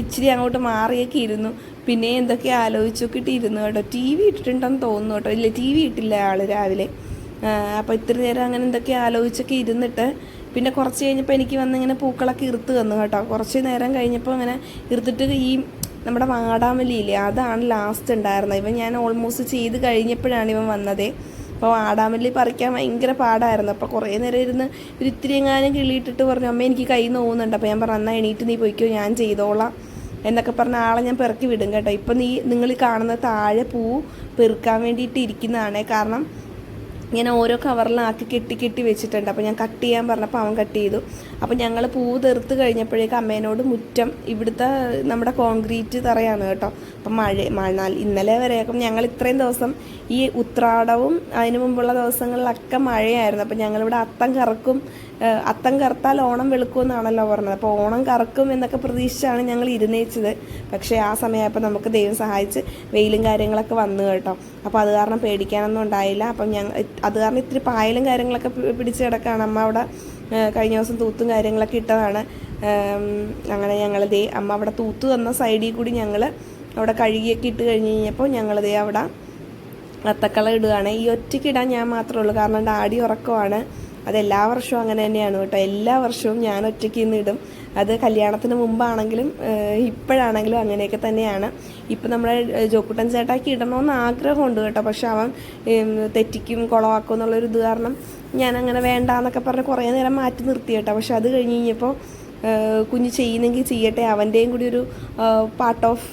ഇച്ചിരി അങ്ങോട്ട് മാറിയൊക്കെ ഇരുന്നു. പിന്നെ എന്തൊക്കെ ആലോചിച്ചൊക്കെ ഇരുന്നു കേട്ടോ. ടി വി ഇട്ടിട്ടുണ്ടെന്ന് തോന്നുന്നു കേട്ടോ. ഇല്ല ടി വി ഇട്ടില്ല ആൾ രാവിലെ. അപ്പോൾ ഇത്തിരി നേരം അങ്ങനെ എന്തൊക്കെ ആലോചിച്ചൊക്കെ ഇരുന്നിട്ട് പിന്നെ കുറച്ച് കഴിഞ്ഞപ്പോൾ എനിക്ക് വന്ന് ഇങ്ങനെ പൂക്കളൊക്കെ ഇറുത്ത് തന്നു കേട്ടോ. കുറച്ച് നേരം കഴിഞ്ഞപ്പോൾ ഇങ്ങനെ ഇറുത്തിട്ട് ഈ നമ്മുടെ വാടാമല്ലിയില്ലേ അതാണ് ലാസ്റ്റ് ഉണ്ടായിരുന്നത്. ഇവൻ ഞാൻ ഓൾമോസ്റ്റ് ചെയ്ത് കഴിഞ്ഞപ്പോഴാണ് ഇവൻ വന്നത്. അപ്പോൾ വാടാമല്ലി പറിക്കാൻ ഭയങ്കര പാടായിരുന്നു. അപ്പോൾ കുറേ നേരം ഇരുന്ന് ഒരു ഇത്തിരി എങ്ങാനും കിളിയിട്ടിട്ട് പറഞ്ഞു അമ്മ എനിക്ക് കൈ നോവുന്നുണ്ട്. അപ്പോൾ ഞാൻ പറഞ്ഞു എന്നാൽ എണീറ്റ് നീ പോയിക്കോ ഞാൻ ചെയ്തോളാം. എന്നൊക്കെ പറഞ്ഞ ആളെ ഞാൻ പെറുക്കി വിടും കേട്ടോ. ഇപ്പം നീ നിങ്ങൾ കാണുന്ന താഴെ പൂ പെറുക്കാൻ വേണ്ടിയിട്ട് ഇരിക്കുന്നതാണ്. കാരണം ഇങ്ങനെ ഓരോ കവറിലാക്കി കെട്ടി കെട്ടി വെച്ചിട്ടുണ്ട്. അപ്പോൾ ഞാൻ കട്ട് ചെയ്യാൻ പറഞ്ഞപ്പോൾ അവൻ കട്ട് ചെയ്തു. അപ്പോൾ ഞങ്ങൾ പൂ തെറുത്ത് കഴിഞ്ഞപ്പോഴേക്കും അമ്മേനോട് മുറ്റം ഇവിടുത്തെ നമ്മുടെ കോൺക്രീറ്റ് തറയാണ് കേട്ടോ. അപ്പം മഴ മഴ ഇന്നലെ വരെയൊക്കെ ഞങ്ങൾ ഇത്രയും ദിവസം ഈ ഉത്രാടവും അതിനു മുമ്പുള്ള ദിവസങ്ങളിലൊക്കെ മഴയായിരുന്നു. അപ്പം ഞങ്ങളിവിടെ അത്തം കറക്കും അത്തം കറുത്താൽ ഓണം വെളുക്കും എന്നാണല്ലോ പറഞ്ഞത്. അപ്പോൾ ഓണം കറക്കും എന്നൊക്കെ പ്രതീക്ഷിച്ചാണ് ഞങ്ങൾ ഇരുന്നേച്ചത്. പക്ഷേ ആ സമയമായപ്പോൾ നമുക്ക് ദൈവം സഹായിച്ച് വെയിലും കാര്യങ്ങളൊക്കെ വന്നു കേട്ടോ. അപ്പോൾ അത് കാരണം പേടിക്കാനൊന്നും ഉണ്ടായില്ല. അപ്പം ഞങ്ങൾ അത് കാരണം ഇത്തിരി പായലും കാര്യങ്ങളൊക്കെ പിടിച്ച് കിടക്കുകയാണ് അമ്മ അവിടെ കഴിഞ്ഞ ദിവസം തൂത്തും കാര്യങ്ങളൊക്കെ ഇട്ടതാണ്. അങ്ങനെ ഞങ്ങൾ ദേ അമ്മ അവിടെ തൂത്ത് തന്ന സൈഡിൽ കൂടി ഞങ്ങൾ അവിടെ കഴുകിയൊക്കെ ഇട്ട് കഴിഞ്ഞ് കഴിഞ്ഞപ്പോൾ ഞങ്ങൾ ദേ അവിടെ അത്തക്കള ഇടുകയാണ്. ഈ ഒറ്റയ്ക്ക് ഇടാൻ ഞാൻ മാത്രമേ ഉള്ളൂ. കാരണം ഡാഡി ഉറക്കമാണ്. അത് എല്ലാ വർഷവും അങ്ങനെ തന്നെയാണ് കേട്ടോ. എല്ലാ വർഷവും ഞാൻ ഒറ്റയ്ക്ക് ഇന്ന് ഇടും. അത് കല്യാണത്തിന് മുമ്പാണെങ്കിലും ഇപ്പോഴാണെങ്കിലും അങ്ങനെയൊക്കെ തന്നെയാണ്. ഇപ്പം നമ്മുടെ ജോക്കുട്ടൻ ചേട്ടാക്കി ഇടണമെന്ന് ആഗ്രഹമുണ്ട് കേട്ടോ. പക്ഷെ അവൻ തെറ്റിക്കും കുളവാക്കും എന്നുള്ളൊരു ഇത് കാരണം ഞാൻ അങ്ങനെ വേണ്ട എന്നൊക്കെ പറഞ്ഞ് കുറേ നേരം മാറ്റി നിർത്തി കേട്ടോ. പക്ഷെ അത് കഴിഞ്ഞ് കഴിഞ്ഞപ്പോൾ കുഞ്ഞ് ചെയ്യുന്നെങ്കിൽ ചെയ്യട്ടെ അവന്റെയും കൂടി ഒരു പാർട്ട് ഓഫ്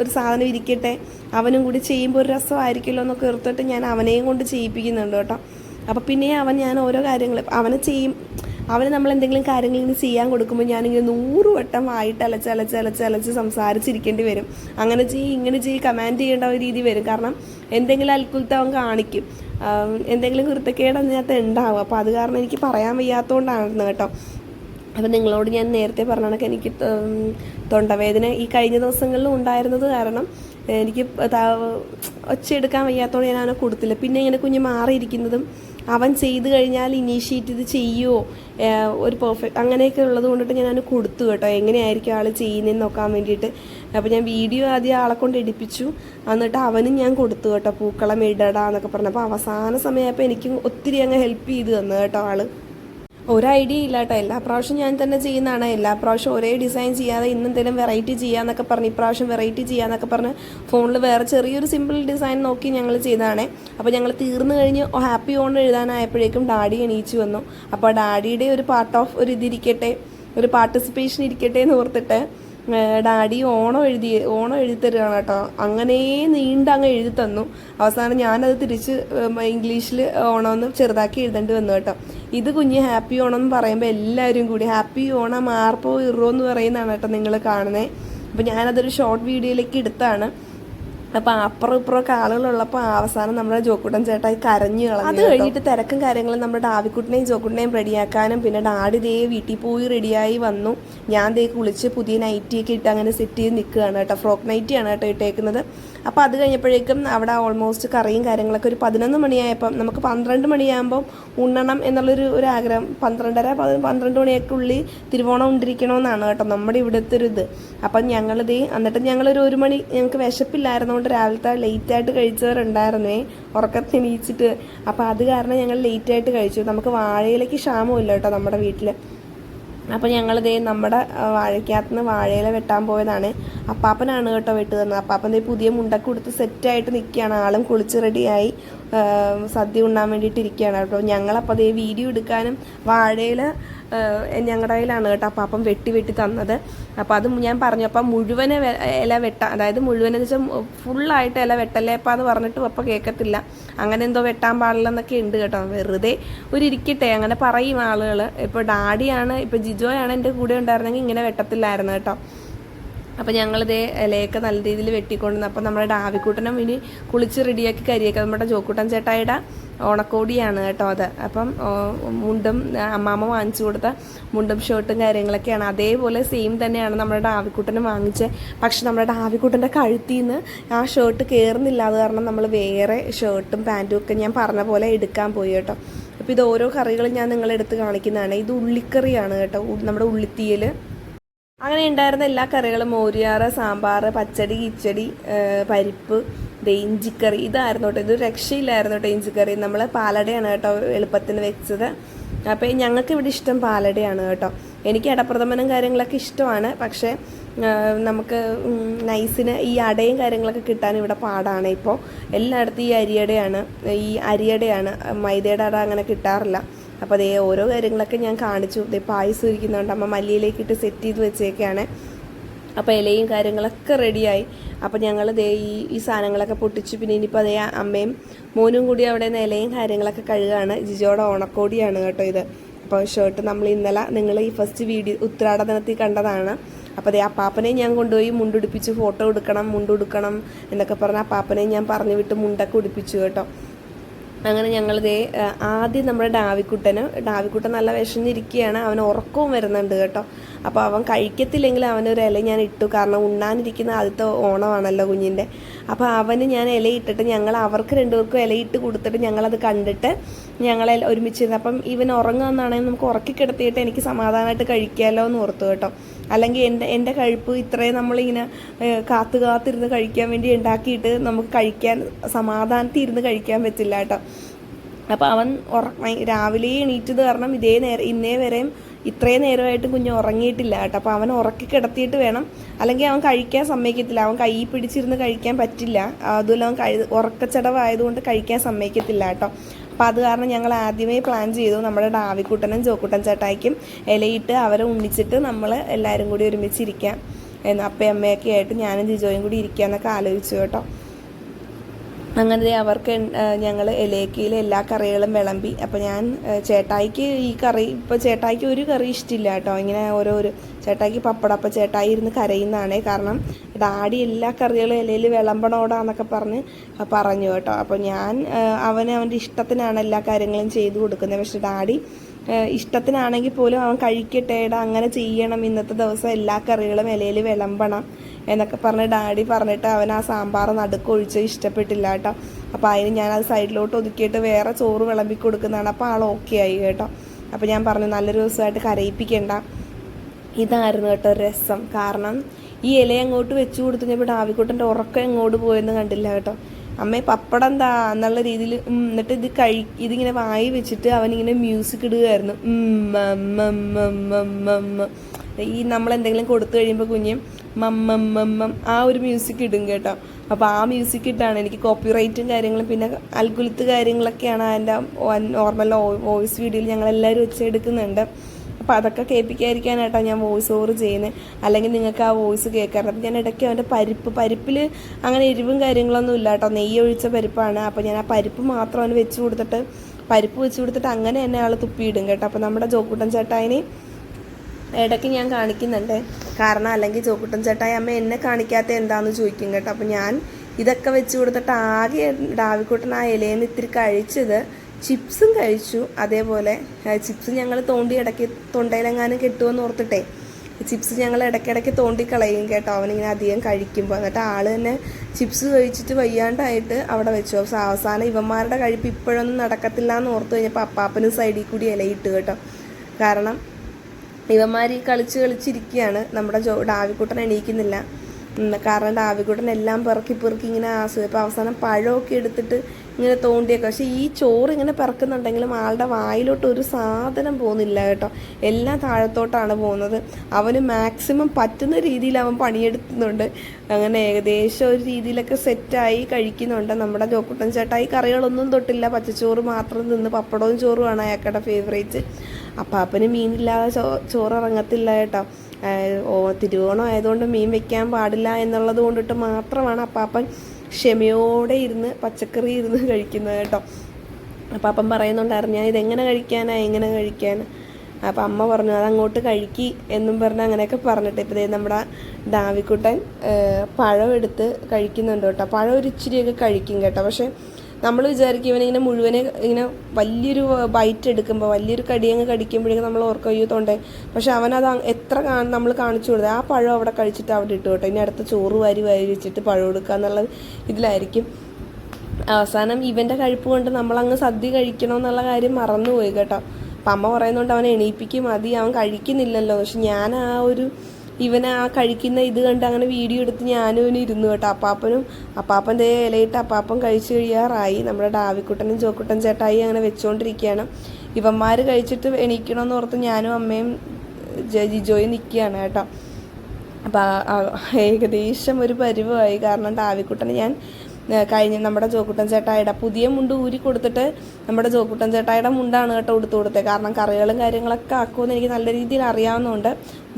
ഒരു സാധനം ഇരിക്കട്ടെ അവനും കൂടി ചെയ്യുമ്പോൾ ഒരു രസമായിരിക്കുമല്ലോ എന്നൊക്കെ ഓർത്തിട്ട് ഞാൻ അവനെയും കൊണ്ട് ചെയ്യിപ്പിക്കുന്നുണ്ട് കേട്ടോ. അപ്പോൾ പിന്നെ അവൻ ഞാൻ ഓരോ കാര്യങ്ങൾ അവനെ ചെയ്യും. അവന് നമ്മൾ എന്തെങ്കിലും കാര്യങ്ങൾ ഇങ്ങനെ ചെയ്യാൻ കൊടുക്കുമ്പോൾ ഞാനിങ്ങനെ നൂറ് വട്ടം ആയിട്ട് അലച്ച് അലച്ച് അലച്ച് അലച്ച് സംസാരിച്ചിരിക്കേണ്ടി വരും. അങ്ങനെ ചെയ്യും ഇങ്ങനെ ചെയ്യും കമാൻഡ് ചെയ്യേണ്ട ഒരു രീതി വരും. കാരണം എന്തെങ്കിലും അൽക്കുലത്തെ അവൻ കാണിക്കും. എന്തെങ്കിലും കൃത്യക്കേട് അതിനകത്ത് ഉണ്ടാവും. അപ്പോൾ അത് കാരണം എനിക്ക് പറയാൻ വയ്യാത്തതുകൊണ്ടാണ് കേട്ടോ. അപ്പം നിങ്ങളോട് ഞാൻ നേരത്തെ പറഞ്ഞ കണക്ക് എനിക്ക് തൊണ്ടവേദന ഈ കഴിഞ്ഞ ദിവസങ്ങളിലും ഉണ്ടായിരുന്നത് കാരണം എനിക്ക് ഒച്ച ഒച്ചയെടുക്കാൻ വയ്യാത്തതുകൊണ്ട് ഞാൻ അവനെ കൊടുത്തില്ല. പിന്നെ ഇങ്ങനെ കുഞ്ഞ് മാറിയിരിക്കുന്നതും അവൻ ചെയ്ത് കഴിഞ്ഞാൽ ഇനീഷ്യേറ്റ് ഇത് ചെയ്യുമോ ഒരു പെർഫെക്റ്റ് അങ്ങനെയൊക്കെ ഉള്ളത് കൊണ്ടിട്ട് ഞാൻ കൊടുത്തു കേട്ടോ. എങ്ങനെയായിരിക്കും ആൾ ചെയ്യുന്നതെന്ന് നോക്കാൻ വേണ്ടിയിട്ട്. അപ്പോൾ ഞാൻ വീഡിയോ ആദ്യം ആളെ കൊണ്ട് എടുപ്പിച്ചു. എന്നിട്ട് അവനും ഞാൻ കൊടുത്തു കേട്ടോ. പൂക്കളം ഇടടാ എന്നൊക്കെ പറഞ്ഞു. അപ്പോൾ അവസാന സമയമായപ്പോൾ എനിക്കും ഒത്തിരി അങ്ങ് ഹെൽപ്പ് ചെയ്ത് തന്നു കേട്ടോ ആൾ. ഒരു ഐഡിയ ഇല്ല കേട്ടോ എല്ലാ പ്രാവശ്യം ഞാൻ തന്നെ ചെയ്യുന്നതാണ്. എല്ലാ പ്രാവശ്യം ഒരേ ഡിസൈൻ ചെയ്യാതെ ഇന്നെന്തെങ്കിലും വെറൈറ്റി ചെയ്യാന്നൊക്കെ പറഞ്ഞ് ഇപ്രാവശ്യം വെറൈറ്റി ചെയ്യാന്നൊക്കെ പറഞ്ഞ് ഫോണിൽ വേറെ ചെറിയൊരു സിമ്പിൾ ഡിസൈൻ നോക്കി ഞങ്ങൾ ചെയ്തതാണേ. അപ്പോൾ ഞങ്ങൾ തീർന്നു കഴിഞ്ഞ് ഹാപ്പി ഓൺ എഴുതാനായപ്പോഴേക്കും ഡാഡി എണീച്ചു വന്നു. അപ്പോൾ ഡാഡിയുടെ ഒരു പാർട്ട് ഓഫ് ഒരു ഇതിരിക്കട്ടെ ഒരു പാർട്ടിസിപ്പേഷൻ ഇരിക്കട്ടെ എന്ന് ഓർത്തിട്ട് ഡാഡി ഓണം എഴുതി ഓണം എഴുതി തരികയാണ് കേട്ടോ. അങ്ങനെ നീണ്ട അങ്ങ് എഴുതി തന്നു. അവസാനം ഞാനത് തിരിച്ച് ഇംഗ്ലീഷിൽ ഓണമെന്ന് ചെറുതാക്കി എഴുതേണ്ടി വന്നു കേട്ടോ. ഇത് കുഞ്ഞ് ഹാപ്പി ഓണം എന്ന് പറയുമ്പോൾ എല്ലാവരും കൂടി ഹാപ്പി ഓണം മാർപ്പോ ഇറോ എന്ന് പറയുന്നതാണ് കേട്ടോ നിങ്ങൾ കാണുന്നത് അപ്പോൾ ഞാനതൊരു ഷോർട്ട് വീഡിയോയിലേക്ക് എടുത്താണ്. അപ്പൊ അപ്പുറം ഇപ്പുറമൊക്കെ ആളുകളുള്ളപ്പോൾ അവസാനം നമ്മുടെ ജോക്കുട്ടൻ ചേട്ടായി കരഞ്ഞു കളഞ്ഞു അത് കഴിഞ്ഞിട്ട് തിരക്കും കാര്യങ്ങളും നമ്മുടെ ഡാവിക്കുട്ടിനെയും ജോക്കുട്ടിനെയും റെഡിയാക്കാനും പിന്നെ ഡാഡി ദേ വീട്ടിൽ പോയി റെഡിയായി വന്നു. ഞാൻ ദേ കുളിച്ച് പുതിയ നൈറ്റിയൊക്കെ ഇട്ട് അങ്ങനെ സെറ്റ് ചെയ്ത് നിൽക്കുകയാണ് കേട്ടോ. ഫ്രോക്ക് നൈറ്റിയാണ് കേട്ടോ ഇട്ടേക്കുന്നത്. അപ്പോൾ അത് കഴിഞ്ഞപ്പോഴേക്കും അവിടെ ഓൾമോസ്റ്റ് കറിയും കാര്യങ്ങളൊക്കെ ഒരു പതിനൊന്ന് മണിയായപ്പം നമുക്ക് പന്ത്രണ്ട് മണിയാകുമ്പോൾ ഉണ്ണണം എന്നുള്ളൊരു ഒരു ആഗ്രഹം. പന്ത്രണ്ടര പന്ത്രണ്ട് മണിയൊക്കെ ഉള്ളിൽ തിരുവോണം ഉണ്ടിരിക്കണമെന്നാണ് കേട്ടോ നമ്മുടെ ഇവിടുത്തെ ഒരു ഇത്. അപ്പം ഞങ്ങളിത് എന്നിട്ട് ഞങ്ങളൊരു ഒരു മണി ഞങ്ങൾക്ക് വിശപ്പില്ലായിരുന്നതുകൊണ്ട് രാവിലത്തെ ലേറ്റായിട്ട് കഴിച്ചവരുണ്ടായിരുന്നേ ഉറക്കത്തിന് എണീച്ചിട്ട്. അപ്പോൾ അത് കാരണം ഞങ്ങൾ ലേറ്റായിട്ട് കഴിച്ചു. നമുക്ക് വാഴയിലേക്ക് ക്ഷാമമില്ല കേട്ടോ നമ്മുടെ വീട്ടിൽ അപ്പോൾ ഞങ്ങളിതേ നമ്മുടെ വാഴയ്ക്കകത്ത് നിന്ന് വാഴയില വെട്ടാൻ പോയതാണ്. അപ്പാപ്പനാണ് കേട്ടോ വെട്ട് തന്നത് അപ്പാപ്പന്റെ പുതിയ മുണ്ടൊക്കെ കൊടുത്ത് സെറ്റായിട്ട് നിൽക്കുകയാണ് ആളും കുളിച്ച് റെഡിയായി സദ്യ ഉണ്ണാൻ വേണ്ടിയിട്ട് ഇരിക്കുകയാണ് കേട്ടോ. ഞങ്ങളപ്പോൾ അതേ വീഡിയോ എടുക്കാനും വാഴയിൽ ഞങ്ങളുടെ കയ്യിലാണ് കേട്ടോ അപ്പാപ്പം വെട്ടി വെട്ടി തന്നത്. അപ്പോൾ അത് ഞാൻ പറഞ്ഞു അപ്പം മുഴുവനെ വെ- ഇല വെട്ടാൻ അതായത് മുഴുവനെന്ന് വെച്ചാൽ ഫുള്ളായിട്ട് ഇല വെട്ടല്ലേ അപ്പം അത് പറഞ്ഞിട്ട് അപ്പം കേൾക്കത്തില്ല അങ്ങനെ എന്തോ വെട്ടാൻ പാടില്ല എന്നൊക്കെ ഉണ്ട് കേട്ടോ. വെറുതെ ഒരു ഇരിക്കട്ടെ അങ്ങനെ പറയും ആളുകൾ ഇപ്പോൾ ഡാഡിയാണ് ഇപ്പോൾ ജിജോയാണ് എന്റെ കൂടെ ഉണ്ടായിരുന്നെങ്കിൽ ഇങ്ങനെ വെട്ടത്തില്ലായിരുന്നു കേട്ടോ. അപ്പം ഞങ്ങളിതേ ഇലയൊക്കെ നല്ല രീതിയിൽ വെട്ടിക്കൊണ്ടുവന്നു അപ്പോൾ നമ്മുടെ ഡാവിക്കൂട്ടനും ഇനി കുളിച്ച് റെഡിയാക്കി കരിയൊക്കെ നമ്മുടെ ജോക്കൂട്ടൻ ചേട്ടായിയുടെ ഓണക്കോടിയാണ് കേട്ടോ അത്. അപ്പം മുണ്ടും അമ്മാമ്മ വാങ്ങിച്ചു കൊടുത്ത മുണ്ടും ഷർട്ടും കാര്യങ്ങളൊക്കെയാണ്. അതേപോലെ സെയിം തന്നെയാണ് നമ്മുടെ ഡാവിക്കൂട്ടനും വാങ്ങിച്ചത് പക്ഷെ നമ്മുടെ ഡാവിക്കുട്ടന്റെ കഴുത്തിൽ നിന്ന് ആ ഷർട്ട് കയറുന്നില്ല അത് കാരണം നമ്മൾ വേറെ ഷർട്ടും പാന്റും ഒക്കെ ഞാൻ പറഞ്ഞ പോലെ എടുക്കാൻ പോയി കേട്ടോ. അപ്പോൾ ഇത് ഓരോ കറികളും ഞാൻ നിങ്ങളെടുത്ത് കാണിക്കുന്നതാണ്. ഇത് ഉള്ളിക്കറിയാണ് കേട്ടോ. നമ്മുടെ ഉള്ളിത്തീയൽ അങ്ങനെ ഉണ്ടായിരുന്ന എല്ലാ കറികളും മോരിയാറ് സാമ്പാർ പച്ചടി കിച്ചടി പരിപ്പ് ഇഞ്ചിക്കറി ഇതായിരുന്നു കേട്ടോ. ഇത് രക്ഷയില്ലായിരുന്നു കേട്ടോ ഇഞ്ചിക്കറി. നമ്മൾ പാലടയാണ് കേട്ടോ എളുപ്പത്തിന് വെച്ചത്. അപ്പോൾ ഞങ്ങൾക്ക് ഇവിടെ ഇഷ്ടം പാലടയാണ് കേട്ടോ. എനിക്ക് അടപ്രഥമനും കാര്യങ്ങളൊക്കെ ഇഷ്ടമാണ്. പക്ഷേ നമുക്ക് നൈസിന് ഈ അടയും കാര്യങ്ങളൊക്കെ കിട്ടാൻ ഇവിടെ പാടാണ് ഇപ്പോൾ എല്ലായിടത്തും ഈ അരിയടയാണ് ഈ അരിയടയാണ്. മൈദയുടെ അട അങ്ങനെ കിട്ടാറില്ല. അപ്പോൾ അതേ ഓരോ കാര്യങ്ങളൊക്കെ ഞാൻ കാണിച്ചു. ദേ പായസം ഇരിക്കുന്നുണ്ട് അമ്മ മല്ലിയിലേക്ക് ഇട്ട് സെറ്റ് ചെയ്ത് വെച്ചേക്കാണ്. അപ്പോൾ ഇലയും കാര്യങ്ങളൊക്കെ റെഡിയായി അപ്പോൾ ഞങ്ങൾ ദേ ഈ ഈ സാധനങ്ങളൊക്കെ പൊട്ടിച്ചു. പിന്നെ ഇനിയിപ്പോൾ അതേ അമ്മയും മോനും കൂടി അവിടെ നിന്ന് ഇലയും കാര്യങ്ങളൊക്കെ കഴുകാണ്. ജിജോയുടെ ഓണക്കോടിയാണ് കേട്ടോ ഇത്. അപ്പോൾ ഷർട്ട് നമ്മൾ ഇന്നലെ നിങ്ങൾ ഈ ഫസ്റ്റ് വീഡിയോ ഉത്രാടനത്തിൽ കണ്ടതാണ്. അപ്പോൾ അതേ അപ്പാപ്പനെ ഞാൻ കൊണ്ടുപോയി മുണ്ടുടിപ്പിച്ച് ഫോട്ടോ എടുക്കണം മുണ്ടുടുക്കണം എന്നൊക്കെ പറഞ്ഞ് അപ്പാപ്പനെ ഞാൻ പറഞ്ഞു വിട്ട് മുണ്ടൊക്കെ ഉടുപ്പിച്ചു കേട്ടോ. അങ്ങനെ ഞങ്ങൾ ദേ ആദ്യം നമ്മുടെ ഡാവിക്കുട്ടന് ഡാവിക്കുട്ടൻ നല്ല വിശന്നിരിക്കുകയാണ് അവന് ഉറക്കവും വരുന്നുണ്ട് കേട്ടോ. അപ്പോൾ അവൻ കഴിക്കത്തില്ലെങ്കിൽ അവനൊരു ഇല ഞാൻ ഇട്ടു. കാരണം ഉണ്ണാനിരിക്കുന്ന ആദ്യത്തെ ഓണമാണല്ലോ കുഞ്ഞിന്റെ അപ്പോൾ അവന് ഞാൻ ഇല ഇട്ടിട്ട് ഞങ്ങൾ അവർക്ക് രണ്ടുപേർക്കും ഇല ഇട്ട് കൊടുത്തിട്ട് ഞങ്ങളത് കണ്ടിട്ട് ഞങ്ങളെ ഒരുമിച്ചിരുന്നു അപ്പം ഇവൻ ഉറങ്ങുമെന്നാണെങ്കിൽ നമുക്ക് ഉറക്കി കിടത്തിയിട്ട് എനിക്ക് സമാധാനമായിട്ട് കഴിക്കാമല്ലോ എന്ന് ഓർത്തു കേട്ടോ. അല്ലെങ്കിൽ എന്റെ എന്റെ കഴിപ്പ് ഇത്രയും നമ്മളിങ്ങനെ കാത്തു കാത്തിരുന്ന് കഴിക്കാൻ വേണ്ടി ഉണ്ടാക്കിയിട്ട് നമുക്ക് കഴിക്കാൻ സമാധാനത്തിൽ ഇരുന്ന് കഴിക്കാൻ പറ്റില്ല കേട്ടോ. അപ്പോൾ അവൻ ഉറ രാവിലെ എണീറ്റത് കാരണം ഇതേ നേരം ഇന്നേ വരെയും ഇത്രയും നേരമായിട്ട് കുഞ്ഞ് ഉറങ്ങിയിട്ടില്ല കേട്ടോ. അപ്പോൾ അവൻ ഉറക്കി കിടത്തിയിട്ട് വേണം. അല്ലെങ്കിൽ അവൻ കഴിക്കാൻ സമ്മതിക്കത്തില്ല. അവൻ കൈ പിടിച്ചിരുന്ന് കഴിക്കാൻ പറ്റില്ല. അതുമല്ല അവൻ കഴി ഉറക്കച്ചടവായതുകൊണ്ട് കഴിക്കാൻ സമ്മതിക്കത്തില്ല കേട്ടോ. അപ്പോൾ അത് കാരണം ഞങ്ങൾ ആദ്യമേ പ്ലാൻ ചെയ്തു നമ്മുടെ ഡാവിക്കുട്ടനും ജോക്കുട്ടൻ ചേട്ടായിക്കും ഇലയിട്ട് അവരെ ഉണ്ണിച്ചിട്ട് നമ്മൾ എല്ലാവരും കൂടി ഒരുമിച്ചിരിക്കാം എന്ന് അപ്പയും അമ്മയൊക്കെ ആയിട്ട് ഞാനും ജിജോയും കൂടി ഇരിക്കുക എന്നൊക്കെ ആലോചിച്ചു കേട്ടോ. അങ്ങനെ അവർക്ക് ഞങ്ങൾ ഇലേക്കിയിൽ എല്ലാ കറികളും വിളമ്പി. അപ്പോൾ ഞാൻ ചേട്ടായിക്ക് ഈ കറി ഇപ്പോൾ ചേട്ടായിക്ക് ഒരു കറി ഇഷ്ടമില്ല കേട്ടോ. ഇങ്ങനെ ഓരോരോ ചേട്ടായിക്ക് പപ്പടം അപ്പോൾ ചേട്ടായി ഇരുന്ന് കരയുന്നതാണേ കാരണം ഡാഡി എല്ലാ കറികളും ഇലയിൽ വിളമ്പണോടാന്നൊക്കെ പറഞ്ഞ് പറഞ്ഞു കേട്ടോ. അപ്പോൾ ഞാൻ അവന് അവന്റെ ഇഷ്ടത്തിനാണ് എല്ലാ കാര്യങ്ങളും ചെയ്തു കൊടുക്കുന്നത്. പക്ഷെ ഡാഡി ഇഷ്ടത്തിനാണെങ്കിൽ പോലും അവൻ കഴിക്കട്ടേടാ അങ്ങനെ ചെയ്യണം. ഇന്നത്തെ ദിവസം എല്ലാ കറികളും ഇലയിൽ വിളമ്പണം എന്നൊക്കെ പറഞ്ഞ് ഡാഡി പറഞ്ഞിട്ട് അവൻ ആ സാമ്പാർ നടുക്കൊഴിച്ച് ഇഷ്ടപ്പെട്ടില്ല കേട്ടോ. അപ്പോൾ അതിന് ഞാൻ അത് സൈഡിലോട്ട് ഒതുക്കിയിട്ട് വേറെ ചോറ് വിളമ്പി കൊടുക്കുന്നതാണ്. അപ്പോൾ ആൾ ഓക്കെ ആയി കേട്ടോ. അപ്പോൾ ഞാൻ പറഞ്ഞു നല്ലൊരു ദിവസമായിട്ട് കരയിപ്പിക്കേണ്ട. ഇതായിരുന്നു കേട്ടോ രസം. കാരണം ഈ ഇല അങ്ങോട്ട് വെച്ചു കൊടുത്തു കഴിഞ്ഞപ്പോൾ ഡാവിക്കുട്ടന്റെ ഉറക്കം എങ്ങോട്ട് പോയെന്ന് കണ്ടില്ല കേട്ടോ. അമ്മേ പപ്പടം എന്താ എന്നുള്ള രീതിയിൽ എന്നിട്ട് ഇത് കഴി ഇതിങ്ങനെ വായി വെച്ചിട്ട് അവനിങ്ങനെ മ്യൂസിക് ഇടുകയായിരുന്നു. ഈ നമ്മൾ എന്തെങ്കിലും കൊടുത്തു കഴിയുമ്പോൾ കുഞ്ഞ് മമ്മം മമ്മം ആ ഒരു മ്യൂസിക് ഇടും കേട്ടോ. അപ്പോൾ ആ മ്യൂസിക് ഇട്ടാണ് എനിക്ക് കോപ്പിറൈറ്റും കാര്യങ്ങളും പിന്നെ അൽക്കുലത്ത് കാര്യങ്ങളൊക്കെയാണ് അതിന്റെ നോർമൽ വോയിസ് വീഡിയോയിൽ ഞങ്ങളെല്ലാവരും വെച്ചെടുക്കുന്നുണ്ട് അപ്പോൾ അതൊക്കെ കേൾപ്പിക്കാതിരിക്കാനായിട്ടാണ് ഞാൻ വോയിസ് ഓവർ ചെയ്യുന്നത് അല്ലെങ്കിൽ നിങ്ങൾക്ക് ആ വോയിസ് കേൾക്കാറുണ്ട്. അപ്പം ഞാൻ ഇടയ്ക്ക് അവന്റെ പരിപ്പ് പരിപ്പിൽ അങ്ങനെ എരിവും കാര്യങ്ങളൊന്നും ഇല്ല കേട്ടോ നെയ്യ് ഒഴിച്ച പരിപ്പാണ്. അപ്പോൾ ഞാൻ ആ പരിപ്പ് മാത്രം അവന് വെച്ച് കൊടുത്തിട്ട് പരിപ്പ് വെച്ച് കൊടുത്തിട്ട് അങ്ങനെ തന്നെ ആൾ തുപ്പിയിടും കേട്ടോ. അപ്പോൾ നമ്മുടെ ജോക്കൂട്ടൻ ചേട്ടായിനെ ഇടയ്ക്ക് ഞാൻ കാണിക്കുന്നുണ്ട്. കാരണം അല്ലെങ്കിൽ ചോക്കുട്ടൻ ചേട്ടായി അമ്മ എന്നെ കാണിക്കാത്ത എന്താന്ന് ചോദിക്കും കേട്ടോ. അപ്പം ഞാൻ ഇതൊക്കെ വെച്ച് കൊടുത്തിട്ട് ആകെ ഡാവിക്കുട്ടൻ ആ ഇലയിൽ നിന്ന് ഇത്തിരി കഴിച്ചത് ചിപ്സും കഴിച്ചു. അതേപോലെ ചിപ്സ് ഞങ്ങൾ തോണ്ടി ഇടയ്ക്ക് തൊണ്ടയിലെങ്ങാനും കിട്ടുമെന്ന് ഓർത്തിട്ടേ ചിപ്സ് ഞങ്ങൾ ഇടയ്ക്കിടയ്ക്ക് തോണ്ടി കളയും കേട്ടോ. അവനിങ്ങനെ അധികം കഴിക്കുമ്പോൾ എന്നിട്ട് ആൾ തന്നെ ചിപ്സ് കഴിച്ചിട്ട് വയ്യാണ്ടായിട്ട് അവിടെ വെച്ചു. അപ്പോൾ അവസാനം ഇവന്മാരുടെ കഴിപ്പ് ഇപ്പോഴൊന്നും നടക്കത്തില്ല എന്ന് ഓർത്ത് കഴിഞ്ഞപ്പോൾ അപ്പാപ്പനും സൈഡിൽ കൂടി ഇലയിട്ട് കേട്ടോ. കാരണം ഇവന്മാർ ഈ കളിച്ച് കളിച്ചിരിക്കുകയാണ് നമ്മുടെ ജോ ഡാവിക്കുട്ടൻ എണീക്കുന്നില്ല. കാരണം ഡാവിക്കുട്ടൻ എല്ലാം പെറുക്കി പെറുക്കി ഇങ്ങനെ ആസ്വദിപ്പോൾ അവസാനം പഴമൊക്കെ എടുത്തിട്ട് ഇങ്ങനെ തോണ്ടിയൊക്കെ. പക്ഷേ ഈ ചോറ് ഇങ്ങനെ പിറക്കുന്നുണ്ടെങ്കിലും ആളുടെ വായിലോട്ട് ഒരു സാധനം പോകുന്നില്ല കേട്ടോ. എല്ലാം താഴത്തോട്ടാണ് പോകുന്നത്. അവന് മാക്സിമം പറ്റുന്ന രീതിയിൽ അവൻ പണിയെടുക്കുന്നുണ്ട്. അങ്ങനെ ഏകദേശം ഒരു രീതിയിലൊക്കെ സെറ്റായി കഴിക്കുന്നുണ്ട്. നമ്മുടെ ജോക്കുട്ടൻ ചേട്ടായി കറികളൊന്നും തൊട്ടില്ല. പച്ചച്ചോറ് മാത്രം നിന്ന് പപ്പടവും ചോറുമാണ് അയാളുടെ ഫേവറേറ്റ് അപ്പം അപ്പന് മീനില്ലാതെ ചോ ചോറ് ഇറങ്ങത്തില്ല കേട്ടോ. തിരുവോണം ആയതുകൊണ്ട് മീൻ വെക്കാൻ പാടില്ല എന്നുള്ളത് കൊണ്ടിട്ട് മാത്രമാണ് അപ്പാപ്പൻ ക്ഷമയോടെ ഇരുന്ന് പച്ചക്കറി ഇരുന്ന് കഴിക്കുന്നത് കേട്ടോ. അപ്പം അപ്പം പറയുന്നുണ്ടായിരുന്നു ഞാൻ ഇതെങ്ങനെ കഴിക്കാനാ എങ്ങനെ കഴിക്കാൻ? അപ്പം അമ്മ പറഞ്ഞു അതങ്ങോട്ട് കഴിക്കി എന്നും പറഞ്ഞ് അങ്ങനെയൊക്കെ പറഞ്ഞിട്ട് ഇപ്പം നമ്മുടെ ഡാവിക്കുട്ടൻ പഴം എടുത്ത് കഴിക്കുന്നുണ്ട് കേട്ടോ. പഴം ഒരു ഇച്ചിരിയൊക്കെ കഴിക്കും കേട്ടോ. പക്ഷേ നമ്മൾ വിചാരിക്കും ഇവനിങ്ങനെ മുഴുവനെ ഇങ്ങനെ വലിയൊരു ബൈറ്റ് എടുക്കുമ്പോൾ വലിയൊരു കടിയങ്ങ് കടിക്കുമ്പോഴേക്കും നമ്മൾ ഓർക്കും അയ്യോ തൊണ്ടേ. പക്ഷെ അവനത് എത്ര നമ്മൾ കാണിച്ചു കൊടുത്തത്. ആ പഴം അവിടെ കഴിച്ചിട്ട് അവിടെ ഇട്ടു കേട്ടോ. ഇനി അടുത്ത ചോറ് വാരി വാരി വെച്ചിട്ട് പഴം എടുക്കുക എന്നുള്ള ഇതിലായിരിക്കും. അവസാനം ഇവന്റെ കഴിപ്പ് കൊണ്ട് നമ്മളങ്ങ് സദ്യ കഴിക്കണമെന്നുള്ള കാര്യം മറന്നുപോയി കേട്ടോ. അപ്പം അമ്മ പറയുന്നതുകൊണ്ട് അവനെ എണീപ്പിക്കും. മതി അവൻ കഴിക്കുന്നില്ലല്ലോ. പക്ഷെ ഞാൻ ആ ഒരു ഇവനെ ആ കഴിക്കുന്ന ഇത് കണ്ട് അങ്ങനെ വീഡിയോ എടുത്ത് ഞാനും ഇരുന്നു കേട്ടോ. അപ്പാപ്പനും അപ്പാപ്പൻ ദേ ഇലയിട്ട് അപ്പാപ്പൻ കഴിച്ചു കഴിയാറായി. നമ്മുടെ ഡാവിക്കുട്ടനും ജോക്കുട്ടൻ ചേട്ടായി അങ്ങനെ വെച്ചുകൊണ്ടിരിക്കുകയാണ് ഇവന്മാർ കഴിച്ചിട്ട് എണീക്കണമെന്ന് ഓർത്ത് ഞാനും അമ്മയും ജിജോയും നിൽക്കുകയാണ് കേട്ടോ. അപ്പം ഏകദേശം ഒരു പരിവായി. കാരണം ഡാവിക്കുട്ടനെ ഞാൻ കഴിഞ്ഞ നമ്മുടെ ജോക്കുട്ടൻ ചേട്ടായിയുടെ പുതിയ മുണ്ട് ഊരി കൊടുത്തിട്ട് നമ്മുടെ ജോക്കുട്ടൻ ചേട്ടായിയുടെ മുണ്ടാണ് കേട്ടോ എടുത്തു കൊടുത്തത് കാരണം കറികളും കാര്യങ്ങളൊക്കെ ആക്കുമെന്ന് എനിക്ക് നല്ല രീതിയിൽ അറിയാവുന്നതുകൊണ്ട്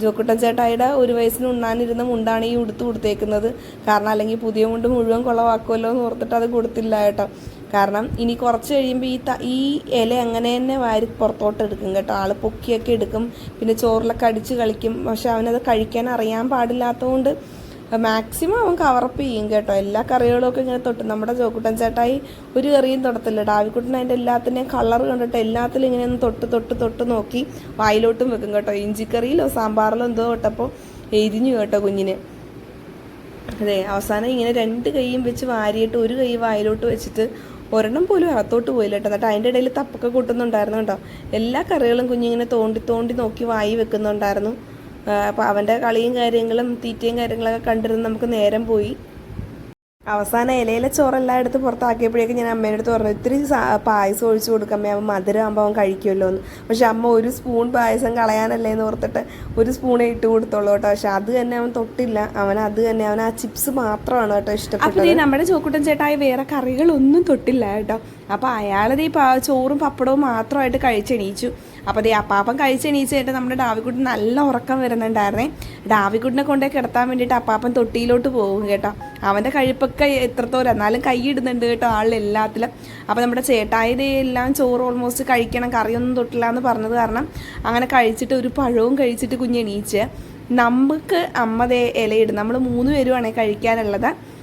ജോക്കുട്ടൻ ചേട്ടായിയുടെ ഒരു വയസ്സിന് ഉണ്ണാനിരുന്ന മുണ്ടാണ് ഈ ഉടുത്ത് കൊടുത്തേക്കുന്നത്. കാരണം അല്ലെങ്കിൽ പുതിയ മുണ്ട് മുഴുവൻ കുളവാക്കുമല്ലോ എന്ന് ഓർത്തിട്ട് അത് കൊടുത്തില്ല കേട്ടോ. കാരണം ഇനി കുറച്ച് കഴിയുമ്പോൾ ഈ ഈ ഇല അങ്ങനെ തന്നെ വാരി പുറത്തോട്ട് എടുക്കും കേട്ടോ. ആൾ പൊക്കിയൊക്കെ എടുക്കും. പിന്നെ ചോറിലൊക്കെ അടിച്ച് കളിക്കും. പക്ഷെ അവനത് കഴിക്കാൻ അറിയാൻ പാടില്ലാത്തതുകൊണ്ട് മാക്സിമം അവൻ കവറപ്പ് ചെയ്യും കേട്ടോ. എല്ലാ കറികളും ഒക്കെ ഇങ്ങനെ തൊട്ട് നമ്മുടെ ജോക്കുട്ടൻ ചേട്ടായി ഒരു കറിയും തൊടത്തില്ല. ഡാവിക്കുട്ടൻ അതിന്റെ എല്ലാത്തിനെയും കളർ കണ്ടിട്ട് എല്ലാത്തിലും ഇങ്ങനെ ഒന്ന് തൊട്ട് തൊട്ട് തൊട്ട് നോക്കി വായിലോട്ടും വെക്കും കേട്ടോ. ഇഞ്ചിക്കറിയിലോ സാമ്പാറിലോ എന്തോ തൊട്ടപ്പോൾ എരിഞ്ഞു കേട്ടോ കുഞ്ഞിന്. അതെ അവസാനം ഇങ്ങനെ രണ്ട് കൈയും വെച്ച് വാരിയിട്ട് ഒരു കൈ വായിലോട്ട് വെച്ചിട്ട് ഒരെണ്ണം പോലും അകത്തോട്ട് പോയില്ല കേട്ടോ. എന്നിട്ട് അതിന്റെ ഇടയിൽ തപ്പൊക്കെ കൂട്ടുന്നുണ്ടായിരുന്നു കേട്ടോ. എല്ലാ കറികളും കുഞ്ഞിങ്ങനെ തോണ്ടി തോണ്ടി നോക്കി വായി വെക്കുന്നുണ്ടായിരുന്നു. അപ്പോൾ അവന്റെ കളിയും കാര്യങ്ങളും തീറ്റയും കാര്യങ്ങളൊക്കെ കണ്ടിരുന്ന് നമുക്ക് നേരം പോയി. അവസാനം ഇലയിലെ ചോറെല്ലാം എടുത്ത് പുറത്താക്കിയപ്പോഴേക്കും ഞാൻ അമ്മേന്റെ അടുത്ത് പറഞ്ഞു ഇത്തിരി പായസം ഒഴിച്ചു കൊടുക്കമ്മേ അവൻ മധുരമാകുമ്പോൾ അവൻ കഴിക്കുമല്ലോ എന്ന് പക്ഷെ അമ്മ ഒരു സ്പൂൺ പായസം കളയാനല്ലേ എന്ന് ഓർത്തിട്ട് ഒരു സ്പൂണേ ഇട്ട് കൊടുത്തോളൂ കേട്ടോ. പക്ഷെ അത് തന്നെ അവൻ തൊട്ടില്ല. അവൻ അത് തന്നെ അവൻ ആ ചിപ്സ് മാത്രമാണ് കേട്ടോ ഇഷ്ടപ്പെട്ടത്. നമ്മുടെ ചോക്കുട്ടൻ ചേട്ടായി വേറെ കറികളൊന്നും തൊട്ടില്ല കേട്ടോ. അപ്പോൾ അയാളത് ഈ ചോറും പപ്പടവും മാത്രമായിട്ട് കഴിച്ചെണീച്ചു അപ്പോൾ അതേ അപ്പാപ്പൻ കഴിച്ചെണീച്ചായിട്ട് നമ്മുടെ ഡാവിക്കുട്ടി നല്ല ഉറക്കം വരുന്നുണ്ടായിരുന്നേ. ഡാവിക്കുട്ടിനെ കൊണ്ടേ കിടത്താൻ വേണ്ടിയിട്ട് അപ്പാപ്പൻ തൊട്ടിയിലോട്ട് പോകും കേട്ടോ. അവന്റെ കഴിപ്പൊക്കെ എത്രത്തോരം എന്നാലും കൈ ഇടുന്നുണ്ട് കേട്ടോ ആളിലെല്ലാത്തിലും. അപ്പോൾ നമ്മുടെ ചേട്ടായത് എല്ലാം ചോറ് ഓൾമോസ്റ്റ് കഴിക്കണം കറിയൊന്നും തൊട്ടില്ല എന്ന് പറഞ്ഞത് കാരണം അങ്ങനെ കഴിച്ചിട്ട് ഒരു പഴവും കഴിച്ചിട്ട് കുഞ്ഞെണീച്ച് നമുക്ക് അമ്മതേ ഇലയിടും. നമ്മൾ മൂന്ന് പേരുമാണ് കഴിക്കാനുള്ളത്.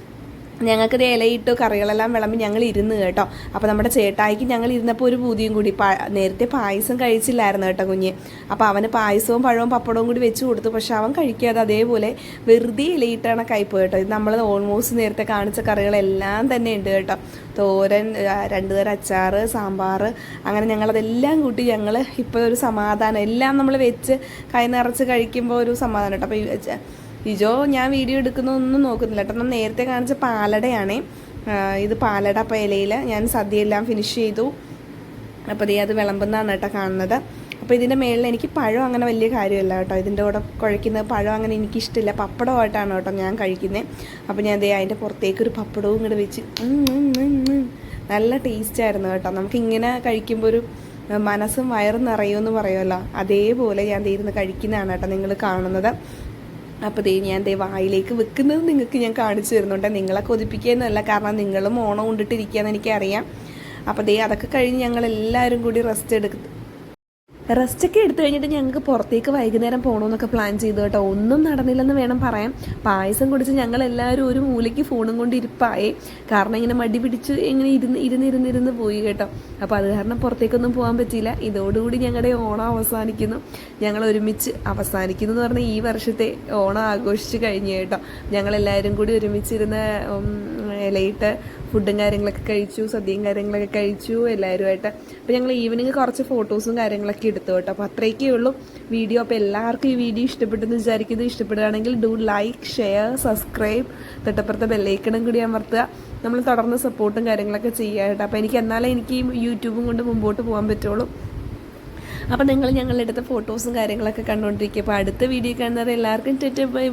ഞങ്ങൾക്ക് ഇലയിട്ട് കറികളെല്ലാം വിളമ്പി ഞങ്ങൾ ഇരുന്ന് കേട്ടോ. അപ്പോൾ നമ്മുടെ ചേട്ടായിക്ക് ഞങ്ങൾ ഇരുന്നപ്പോൾ ഒരു പൂതിയും കൂടി. നേരത്തെ പായസം കഴിച്ചില്ലായിരുന്നു കേട്ടോ കുഞ്ഞ്. അപ്പോൾ അവന് പായസവും പഴവും പപ്പടവും കൂടി വെച്ച് കൊടുത്തു. പക്ഷെ അവൻ കഴിക്കാതെ അതേപോലെ വെറുതെ ഇലയിട്ടാണ് കയ്പ് കേട്ടോ. ഇത് നമ്മൾ ഓൾമോസ്റ്റ് നേരത്തെ കാണിച്ച കറികളെല്ലാം തന്നെ ഉണ്ട് കേട്ടോ. തോരൻ രണ്ട് തരം അച്ചാറ് സാമ്പാർ അങ്ങനെ ഞങ്ങളതെല്ലാം കൂട്ടി ഞങ്ങൾ ഇപ്പോൾ ഒരു സമാധാനം. എല്ലാം നമ്മൾ വെച്ച് കൈ നിറച്ച് കഴിക്കുമ്പോൾ ഒരു സമാധാനം കേട്ടോ. അപ്പോൾ ഇജോ ഞാൻ വീഡിയോ എടുക്കുന്നൊന്നും നോക്കുന്നില്ല. കേട്ടോ നേരത്തെ കാണിച്ച പാലടയാണേ. ഇത് പാലട പേലയിൽ ഞാൻ സദ്യയെല്ലാം ഫിനിഷ് ചെയ്തു. അപ്പോൾ ദേ അത് വിളമ്പുന്നതാണ് കേട്ടോ കാണുന്നത്. അപ്പോൾ ഇതിന്റെ മേളിൽ എനിക്ക് പഴം അങ്ങനെ വലിയ കാര്യമല്ല കേട്ടോ. ഇതിന്റെ കൂടെ കുഴയ്ക്കുന്ന പഴം അങ്ങനെ എനിക്കിഷ്ടമില്ല. പപ്പടമായിട്ടാണ് കേട്ടോ ഞാൻ കഴിക്കുന്നത് അപ്പോൾ ഞാൻ ദേ അതിന്റെ പുറത്തേക്ക് ഒരു പപ്പടവും ഇങ്ങോട്ട് വെച്ച് നല്ല ടേസ്റ്റായിരുന്നു കേട്ടോ. നമുക്കിങ്ങനെ കഴിക്കുമ്പോൾ ഒരു മനസ്സും വയറും നിറയുമെന്ന് പറയുമല്ലോ. അതേപോലെ ഞാൻ ദേ ഇരുന്ന് കഴിക്കുന്നതാണ് കേട്ടോ നിങ്ങൾ കാണുന്നത്. അപ്പോൾ ദേ ഞാൻ ദേ വായിലേക്ക് വെക്കുന്നത് നിങ്ങൾക്ക് ഞാൻ കാണിച്ചു തരുന്നുണ്ട്. നിങ്ങളെ കൊതിപ്പിക്കുകയെന്നല്ല കാരണം നിങ്ങളും ഓണം കൊണ്ടിട്ടിരിക്കുകയെന്ന് എനിക്കറിയാം. അപ്പോൾ ദേ അതൊക്കെ കഴിഞ്ഞ് ഞങ്ങൾ എല്ലാവരും കൂടി റെസ്റ്റ് എടുക്കും റെസ്റ്റൊക്കെ എടുത്തു കഴിഞ്ഞിട്ട് ഞങ്ങൾക്ക് പുറത്തേക്ക് വൈകുന്നേരം പോകണമെന്നൊക്കെ പ്ലാൻ ചെയ്തു കേട്ടോ. ഒന്നും നടന്നില്ലെന്ന് വേണം പറയാം പായസം കുടിച്ച് ഞങ്ങൾ എല്ലാവരും ഒരു മൂലയ്ക്ക് ഫോണും കൊണ്ട് ഇരിപ്പായി. കാരണം ഇങ്ങനെ മടി പിടിച്ച് ഇങ്ങനെ ഇരുന്ന് ഇരുന്ന് ഇരുന്ന് ഇരുന്ന് പോയി കേട്ടോ. അപ്പോൾ അത് കാരണം പുറത്തേക്കൊന്നും പോകാൻ പറ്റിയില്ല. ഇതോടുകൂടി ഞങ്ങളുടെ ഓണം അവസാനിക്കുന്നു. ഞങ്ങൾ ഒരുമിച്ച് അവസാനിക്കുന്നു എന്ന് പറഞ്ഞാൽ ഈ വർഷത്തെ ഓണം ആഘോഷിച്ച് കഴിഞ്ഞു കേട്ടോ. ഞങ്ങളെല്ലാവരും കൂടി ഒരുമിച്ചിരുന്ന് ഇലയിട്ട് ഫുഡും കാര്യങ്ങളൊക്കെ കഴിച്ചു സദ്യയും കാര്യങ്ങളൊക്കെ കഴിച്ചു എല്ലാവരുമായിട്ട് അപ്പോൾ ഞങ്ങൾ ഈവനിങ് കുറച്ച് ഫോട്ടോസും കാര്യങ്ങളൊക്കെ എടുത്തു കേട്ടോ. അപ്പോൾ അത്രയൊക്കെ ഉള്ളൂ വീഡിയോ. അപ്പോൾ എല്ലാവർക്കും ഈ വീഡിയോ ഇഷ്ടപ്പെട്ടെന്ന് വിചാരിക്കുന്നത് ഇഷ്ടപ്പെടുകയാണെങ്കിൽ ഡു ലൈക്ക് ഷെയർ സബ്സ്ക്രൈബ് തൊട്ടപ്പുറത്തെ ബെല്ലൈക്കണം കൂടി അമർത്തുക. നമ്മൾ തുടർന്ന് സപ്പോർട്ടും കാര്യങ്ങളൊക്കെ ചെയ്യുക കേട്ടോ. അപ്പോൾ എനിക്ക് എന്നാലേ എനിക്ക് ഈ യൂട്യൂബും കൊണ്ട് മുമ്പോട്ട് പോകാൻ പറ്റുള്ളൂ. അപ്പോൾ നിങ്ങൾ ഞങ്ങളുടെ അടുത്ത ഫോട്ടോസും കാര്യങ്ങളൊക്കെ കണ്ടുകൊണ്ടിരിക്കുക അപ്പോൾ അടുത്ത വീഡിയോ കാണുന്നത് എല്ലാവർക്കും ടെറ്റ് ബൈ.